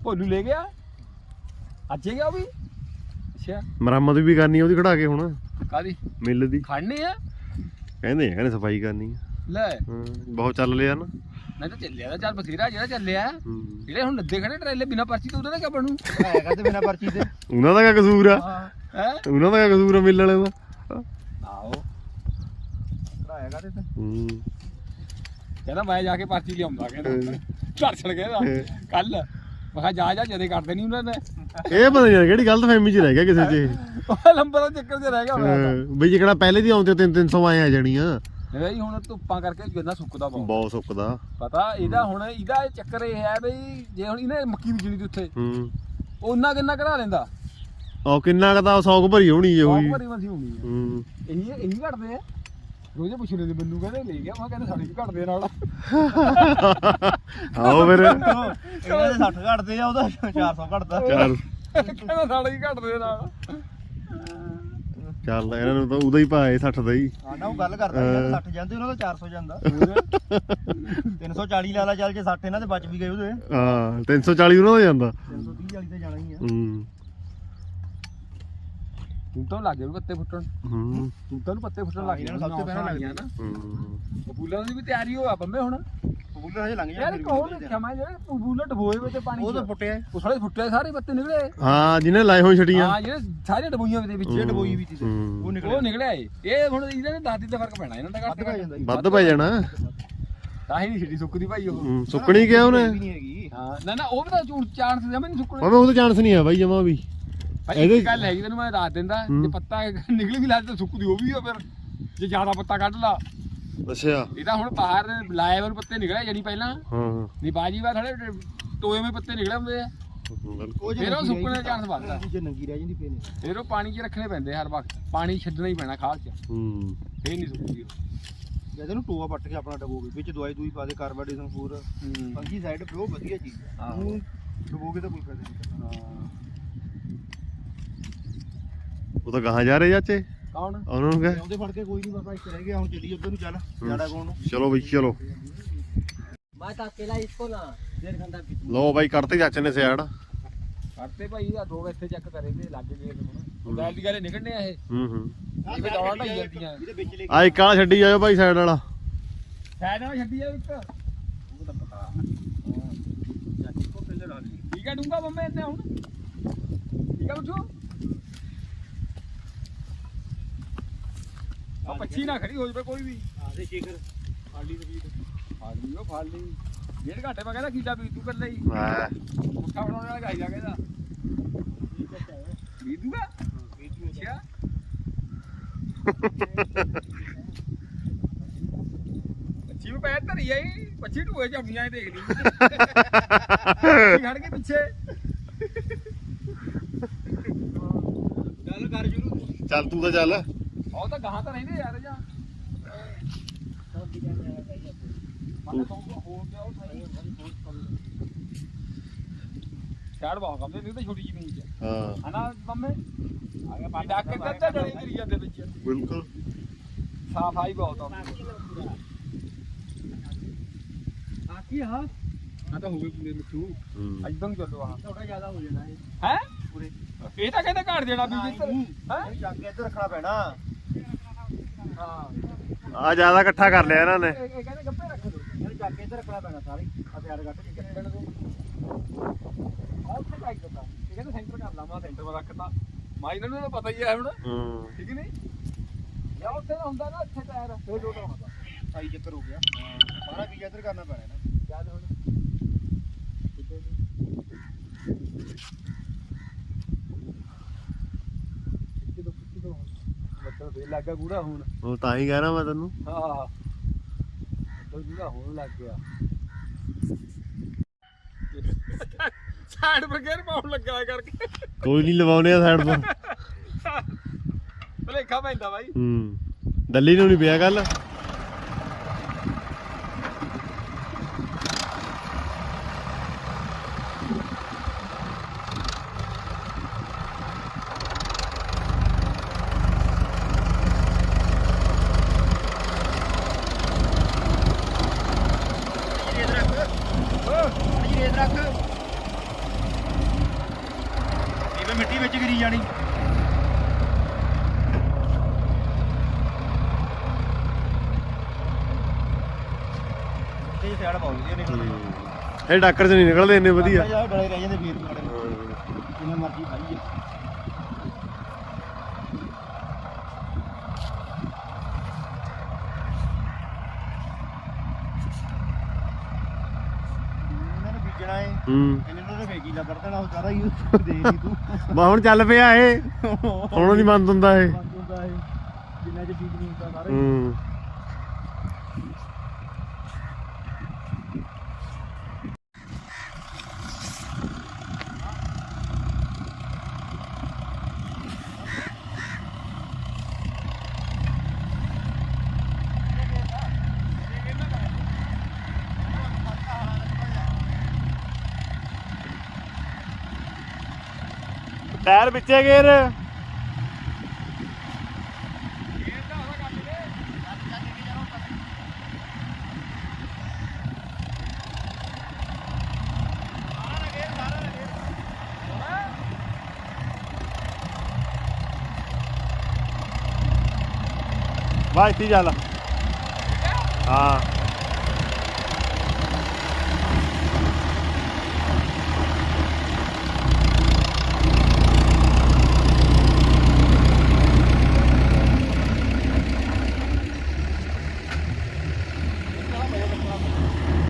ਭੋਲੂ ਲੈ ਗਿਆ? ਅੱਜ ਹੀ ਗਿਆ ਉਹ ਵੀ? ਅੱਛਾ। ਮੁਰੰਮਤ ਵੀ ਕਰਨੀ ਉਹਦੀ ਖੜਾ ਕੇ ਹੁਣ। ਕਾਦੀ ਮਿੱਲ ਦੀ। ਖੜਨੇ ਆ? ਕਹਿੰਦੇ ਆ ਕਹਿੰਦੇ ਸਫ਼ਾਈ ਕਰਨੀ ਆ। ਲੈ। ਬਹੁਤ ਚੱਲ ਲਿਆ ਨਾ। ਮੈਂ ਤਾਂ ਚੱਲਿਆ ਤਾਂ ਚੱਲ ਬਥੇਰਾ ਜਿਹੜਾ ਚੱਲਿਆ। ਜਿਹੜੇ ਹੁਣ ਲੱਦੇ ਖੜੇ ਟਰੇਲੇ ਬਿਨਾ ਪਰਚੀ ਤੋਂ ਉਹਦਾ ਕਿਆ ਬਣੂ? ਹੈਗਾ ਤੇ ਬਿਨਾ ਪਰਚੀ ਤੇ। ਉਹਨਾਂ ਦਾ ਕੀ ਕਸੂਰ ਆ? ਹੈ? ਉਹਨਾਂ ਦਾ ਕੀ ਕਸੂਰ ਆ ਮਿਲ ਵਾਲੇ ਦਾ ਆਓ ਹੈਗਾ ਤੇ ਹੂੰ। ਕਹਿੰਦਾ ਮੈਂ ਜਾ ਕੇ ਪਰਚੀ ਲਿਆਉਂਦਾ ਕਹਿੰਦਾ। ਦਰਸ਼ਨ ਕਹਿੰਦਾ ਕੱਲ ਮੈਂ ਕਿਹਾ ਜਾ ਜਾ ਜਦੇ ਕਰਦੇ ਨਹੀਂ ਉਹਨਾਂ ਨੇ। ਇਹ ਪਤਾ ਨਹੀਂ ਕਿਹੜੀ ਗਲਤ ਫਹਿਮੀ ਚ ਰਹਿ ਗਿਆ ਕਿਸੇ ਚ ਇਹ। ਉਹ ਲੰਬਰ ਦਾ ਚੱਕਰ ਚ ਰਹਿ ਗਿਆ ਹੋਇਆ ਬਈ ਜਿਹੜਾ ਪਹਿਲੇ ਦੀ ਆਉਂਦੇ 3 300 ਆਏ ਆ ਜਾਣੀਆਂ। ਇਹ ਹੁਣ ਧੁੱਪਾਂ ਕਰਕੇ ਜਿੰਨਾ ਸੁੱਕਦਾ ਬਹੁਤ। ਬਹੁਤ ਸੁੱਕਦਾ। ਪਤਾ ਇਹਦਾ ਹੁਣ ਇਹਦਾ ਚੱਕਰ ਇਹ ਹੈ ਬਈ ਜੇ ਹੁਣ ਇਹਨੇ ਮੱਕੀ ਬੀਜਣੀ ਤੇ ਉੱਥੇ ਹੂੰ। ਉਹਨਾਂ ਕਿੰਨਾ ਕਢਾ ਲੈਂਦਾ? ਉਹ ਕਿੰਨਾ ਕਦਾ 100 ਕੁ ਭਰੀ ਹੋਣੀ ਜੇ ਬਹੁਤ ਹੋਈ ਭਰੀ ਮਸੀ ਹੋਣੀ ਹੈ ਹੂੰ। ਇਹੀ ਇਹੀ ਘਟਦੇ ਆ। ਰੋਜ਼ੇ ਪੁੱਛਦੇ ਨੇ ਮੈਨੂੰ ਕਹਿੰਦੇ ਲੈ ਗਿਆ ਮੈਂ ਕਹਿੰਦਾ ਸਾਡੇ ਵੀ ਘਟਦੇ ਨਾਲ। ਆਓ ਫਿਰ। ਇਹਨਾਂ ਦੇ 60 ਘਟਦੇ ਆ ਉਹਦਾ 400 ਘਟਦਾ। ਚੱਲ। ਕਹਿੰਦਾ ਸਾਡੇ ਵੀ ਘਟਦੇ ਨਾਲ। ਚੱਲ ਇਹਨਾਂ ਨੂੰ ਤਾਂ ਉਹਦਾ ਹੀ ਭਾਏ 60 ਦਾ ਹੀ। ਹਾਂ ਨਾ ਉਹ ਗੱਲ ਕਰਦਾ ਸੀ 60 ਜਾਂਦੇ ਉਹਨਾਂ ਦਾ 400 ਜਾਂਦਾ। 340 ਲਾ ਲਾ ਚੱਲ ਜੇ 60 ਇਹਨਾਂ ਦੇ ਬਚ ਵੀ ਗਏ ਉਹਦੇ। ਹਾਂ 340 ਉਹਨਾਂ ਦਾ ਜਾਂਦਾ। 330 ਵਾਲੀ ਤੇ ਜਾਣਾ ਹੀ ਆ। ਹੂੰ। ਤੂੰ ਤਾਂ ਲੱਗੇ ਨੂੰ ਪੱਤੇ ਫੁੱਟਣ। ਹੂੰ। ਤੂੰ ਤਾਂ ਨੂੰ ਪੱਤੇ ਫੁੱਟਣ ਲੱਗ ਨੂੰ ਸਭ ਤੋਂ ਪਹਿਲਾਂ ਲੱਗੀਆਂ ਨਾ। ਹੂੰ ਬਬੂਲਾਂ ਦੀ ਵੀ ਤਿਆਰੀ ਹੋਆ ਬੰਮੇ ਹੁਣ। ਕਬੂਲਰ ਹਜੇ ਲੰਘ ਯਾਰ ਜਾਣਾ ਇੱਕ ਹੋਰ ਦੇਖਿਆ। ਮੈਂ ਜਿਹੜੇ ਬਬੂਲਾ ਡਬੋਏ ਵਿੱਚ ਪਾਣੀ ਉਹ ਤਾਂ। ਫੁੱਟਿਆ। ਉਹ ਸਾਰੇ ਫੁੱਟੇ ਸਾਰੇ ਪੱਤੇ ਨਿਕਲੇ। ਹਾਂ ਜਿਹਨੇ ਲਾਏ ਹੋਏ ਛਟੀਆਂ ਹਾਂ ਜਿਹੜੇ ਸਾਰੇ ਡਬੋਈਆਂ ਦੇ ਵਿੱਚ। ਡਬੋਈ ਵੀ ਸੀ ਤੇ। ਉਹ ਨਿਕਲਿਆ ਉਹ ਨਿਕਲਿਆ ਇਹ ਹੁਣ ਇਹਨਾਂ ਨੇ ਦਾਦੀ ਦਾ ਫ਼ਰਕ ਪੈਣਾ ਇਹਨਾਂ ਦਾ ਵੱਧ ਪੈ ਜਾਂਦਾ। ਵੱਧ ਪੈ ਜਾਣਾ। ਤਾਂ ਹੀ ਨਹੀਂ ਛਿੱਡੀ ਸੁੱਕਦੀ ਭਾਈ ਉਹ। ਸੁੱਕਣੀ ਕਿਹਾ ਉਹਨੇ? ਵੀ ਨਹੀਂ ਹੈਗੀ। ਹਾਂ ਨਾ ਨਾ ਉਹ ਵੀ ਤਾਂ ਚਾਂਸ ਜਮੇ ਨਹੀਂ ਸੁੱਕਣੇ। ਉਹਨੇ ਉਹਦਾ ਚਾਂਸ ਨਹੀਂ ਆ ਬਾਈ ਜਮਾ ਵੀ। ਭਾਈ ਇਹਦੇ- ਇੱਕ ਗੱਲ ਹੈਗੀ ਤੈਨੂੰ ਮੈਂ ਦੱਸ ਦਿੰਦਾ ਜੇ ਹੂੰ। ਪੱਤਾ ਨਿਕਲ ਵੀ ਲੱਗ ਤਾਂ ਸੁੱਕਦੀ ਉਹ ਵੀ ਆ ਫਿਰ। ਜੇ ਜ਼ਿਆਦਾ ਪੱਤਾ ਕੱਢ ਲਾ। ਅੱਛਾ। ਇਹ ਤਾਂ ਹੁਣ ਬਾਹਰ ਲਾਏ ਹੋਏ ਪੱਤੇ ਨਿਕਲੇ ਜਣੀ ਪਹਿਲਾਂ। ਹਾਂ। ਨਹੀਂ ਬਾਜੀ ਵਾਰ ਥੜੇ ਟੋਏ ਵਿੱਚ ਪੱਤੇ ਨਿਕਲੇ ਹੁੰਦੇ ਆ। ਉਹ ਜੇ ਫਿਰ ਉਹ ਨੰਗੀ ਸੁੱਕਣੇ ਰਹਿ ਦਾ chance ਵੱਧਦਾ। ਜੇ ਨੰਗੀ ਰਹਿ ਜਾਂਦੀ ਫੇਰ ਨਹੀਂ। ਫਿਰ ਉਹ ਪਾਣੀ 'ਚ ਰੱਖਣੇ ਪੈਂਦੇ ਹਰ ਵਕਤ। ਪਾਣੀ ਛੱਡਣਾ ਹੀ ਪੈਣਾ ਖਾਲ 'ਚ। ਹੂੰ। ਫੇਰ ਨਹੀਂ ਸੁੱਕਦੀ ਉਹ। ਜਦ ਇਹਨੂੰ ਟੋਆ ਪੱਟ ਕੇ ਆਪਣਾ ਡਬੋਗੇ ਵਿੱਚ ਦਵਾਈ ਦੂਈ ਪਾ ਦੇ ਕਾਰਬਾਈਡੇਸ਼ਨ ਪੂਰ ਹੂੰ। ਪੰਗੀ ਸਾਈਡ ਪਿਓ ਵਧੀਆ ਚੀਜ਼ ਆ। ਆਹੋ। ਉਹਨੂੰ ਡਬੋਗੇ ਤਾਂ ਕੋਈ ਫਾਇਦਾ ਨਹੀਂ। ਹਾਂ। ਉਹ ਤਾਂ ਗਾਹਾਂ ਜਾ ਰਹੇ ਚਾਚੇ। ਕੌਣ? ਉਹਨਾਂ ਨੂੰ ਕਹੇ। ਉਹਦੇ ਫੜ ਕੇ ਕੋਈ ਨਹੀਂ ਬਾਬਾ ਇੱਥੇ ਰਹਿ ਗਿਆ ਹੁਣ ਚੱਲੀ ਉਧਰ ਨੂੰ ਚੱਲ ਜਾੜਾ ਕੋਣ ਨੂੰ। ਚਲੋ ਬਈ ਚਲੋ। ਮੈਂ ਤਾਂ ਅਕੇਲਾ ਇੱਕੋ ਨਾ ਦੇਰ ਗੰਦਾ ਪਿੱਛੇ ਲਓ ਬਾਈ ਕੱਢਤੇ ਚਾਚੇ ਨੇ ਸਿਆੜ। ਕੱਢਤੇ ਭਾਈ ਆ ਦੋ ਇੱਥੇ ਚੈੱਕ ਕਰੇ ਤੇ ਲੱਗ ਗਏ ਹੁਣ। ਬੈਲ ਦੀ ਗਾਲੇ ਨਿਕਲਣੇ ਆ ਇਹ। ਹੂੰ ਹੂੰ। ਇਹ ਦੌੜਾਂ ਢਾਈ ਜਾਂਦੀਆਂ। ਆ ਇੱਕ ਆ ਛੱਡੀ ਜਾਇਓ ਭਾਈ ਸਾਈਡ ਵਾਲਾ। ਸਾਈਡ ਵਾਲਾ ਛੱਡੀ ਜਾਇਓ ਇੱਕ। ਉਹ ਤਾਂ ਪਤਾ। ਚਾਚੀ ਕੋ ਪਹਿਲੇ ਰਾਜੀ ਠੀਕ ਹੈ ਡੂੰਗਾ ਬੰਮੇ ਇੱਥੇ ਹੁਣ। ਠੀਕ ਹੈ ਬਠੂ ਆ ਪੱਛੀ ਨਾ ਖੜੀ ਹੋ ਜਵੇ ਕੋਈ ਵੀ। ਆਦੇ ਸ਼ੇਖਰ ਸਪੀਡ ਫੜ ਲਈ ਉਹ ਫੜ ਲਈ। ਡੇਢ ਘੰਟੇ ਮੈਂ ਕਹਿੰਦਾ ਕੀਲਾ ਵੀ ਤੂੰ ਕਰ ਲਈ। ਹਾਂ ਮੁੱਠਾ ਬਣਾਉਣ ਵਾਲਾ ਗਾਈ ਜਾ ਕਹਿੰਦਾ ਵੀਦੂਗਾ ਅੱਛਾ। ਪੱਛੀ ਨੂੰ ਪੈਰ ਧਰੀ ਆਈ। ਪੱਛੀ ਢੂਏ ਝਾਉਂਦੀਆਂ ਦੇਖ ਲਈ ਖੜ ਕੇ ਪਿੱਛੇ। ਗੱਲ ਕਰ ਜੁਰੂ ਚੱਲ ਤੂੰ ਤਾਂ ਚੱਲ। ਉਹ ਤਾਂ ਗਾਹਾਂ ਤਾਂ ਰਹਿੰਦੇ ਯਾਰ ਜਾਂ ਮਨ ਤੋਂ ਹੋ ਗਿਆ ਉਹ ਸਹੀ ਛਾੜ ਬਾਹ ਕੰਦੇ ਨਹੀਂ ਤਾਂ ਛੋਟੀ ਜਿਹੀ ਨਹੀਂ ਚ। ਹਾਂ। ਹਨਾ ਬੰਮੇ ਆ ਗਿਆ ਪਾਣੀ ਡਾਕ ਕੇ ਕੱਟਾ ਜੜੇ ਕਰੀ ਜਾਂਦੇ ਵਿੱਚ। ਬਿਲਕੁਲ। ਸਾਫਾਈ ਬਹੁਤ ਆ। ਆ। ਕੀ ਹਾਂ ਆ ਤਾਂ ਹੋ ਗਏ ਪੂਰੇ ਮਿੱਠੂ। ਇਦਾਂ ਚੱਲੋ ਆ। ਥੋੜਾ ਜ਼ਿਆਦਾ ਹੋ ਜਾਣਾ ਹੈ? ਹੈ ਇਹ ਤਾਂ ਕਹਿੰਦੇ ਘੜ ਦੇਣਾ ਵੀ ਜਿੱਤਰ ਹੈ? ਜਾ ਕੇ ਇੱਧਰ ਰੱਖਣਾ ਪੈਣਾ। ਹਾਂ। ਆ ਜ਼ਿਆਦਾ ਇਕੱਠਾ ਕਰ ਲਿਆ ਇਹਨਾਂ ਨੇ। ਇਹ ਇਹ ਕਹਿੰਦੇ ਗੱਪੇ ਰੱਖ ਦੋ। ਇਹਨੂੰ ਜਾ ਕੇ ਇੱਧਰ ਰੱਖਣਾ ਪੈਣਾ ਸਾਰੇ। ਆ ਪਿਆਰ ਕੱਟ ਕੇ ਚੱਲਣ ਦੋ। ਆ ਉੱਥੇ ਜਾਈ ਦਿੱਤਾ ਇਹ ਕਹਿੰਦੇ ਸੈਂਟਰ ਕਰ ਲਾ ਮਾ ਸੈਂਟਰ 'ਤੇ ਰੱਖਤਾ ਮਾ ਇਹਨਾਂ ਨੂੰ ਤਾਂ ਪਤਾ ਹੀ ਹੈ ਹੁਣ। ਹੂੰ। ਠੀਕ ਨਹੀਂ ਯਾ ਉੱਥੇ ਤਾਂ ਹੁੰਦਾ ਨਾ ਇੱਥੇ ਟਾਇਰ ਫੇਰ ਲੋਟਾ ਹੁੰਦਾ। ਆਈ ਚੱਕਰ ਹੋ ਗਿਆ। ਸਾਰਾ ਕੀ ਇੱਧਰ ਕਰਨਾ ਪੈਣਾ ਨਾ। ਚੱਲ ਹੁਣ ਕਿਦੋਂ ਕਿਦੋਂ ਮਤਲਬ ਫੇਰ ਲੱਗਾ ਗੂੜਾ ਹੁਣ। ਉਹ ਤਾਂ ਹੀ ਕਹਿਣਾ ਮੈਂ ਤੈਨੂੰ। ਹਾਂ। ਮਤਲਬ ਗੂੜਾ ਹੋਣ ਲੱਗ ਗਿਆ। ਸਾਈਡ ਪਰ ਗੇਰ ਪਾਉਣ ਲੱਗਾ ਕਰਕੇ। ਕੋਈ ਨਹੀਂ ਲਵਾਉਨੇ ਆ ਸਾਈਡ ਪਰ। ਭਲੇਖਾ ਪੈਂਦਾ ਬਾਈ। ਹੂੰ। ਦੱਲੀ ਨੂੰ ਨਹੀਂ ਪਿਆ ਗੱਲ ਰੇਤ ਰੱਖ ਇਹਵੇਂ ਮਿੱਟੀ ਵਿੱਚ ਗਿਰੀ ਜਾਣੀ ਤੇ ਸਾਈਡ ਪਾਉਂਦੀ ਨੇ ਇਹ ਡਾਕਰ ਚ ਨਹੀਂ ਨਿਕਲਦੇ ਇੰਨੇ ਵਧੀਆ। ਡਲੇ ਰਹਿ ਜਾਂਦੇ ਫੇਰ ਮਾੜੇ ਮਰਜ਼ੀ ਹੂੰ। ਇਹਨਾਂ ਨੂੰ ਫੇਕੀ ਲਾ ਕਰ ਦੇਣਾ ਉਹ ਸਾਰਾ ਹੀ ਦੇ ਨਹੀਂ ਤੂੰ। ਬਾ ਹੁਣ ਚੱਲ ਪਿਆ ਇਹ। ਹੁਣ ਨਹੀਂ ਬੰਦ ਹੁੰਦਾ ਇਹ। ਬੰਦ ਹੁੰਦਾ ਇਹ। ਜਿੰਨਾ ਚ ਬੀਜ ਨਹੀਂ ਹੁੰਦਾ ਸਾਰਾ ਹੀ। ਟਾਇਰ ਵਿੱਚੇ ਗੇਰ। ਵਾਹ ਇੱਥੇ ਹੀ ਚੱਲ।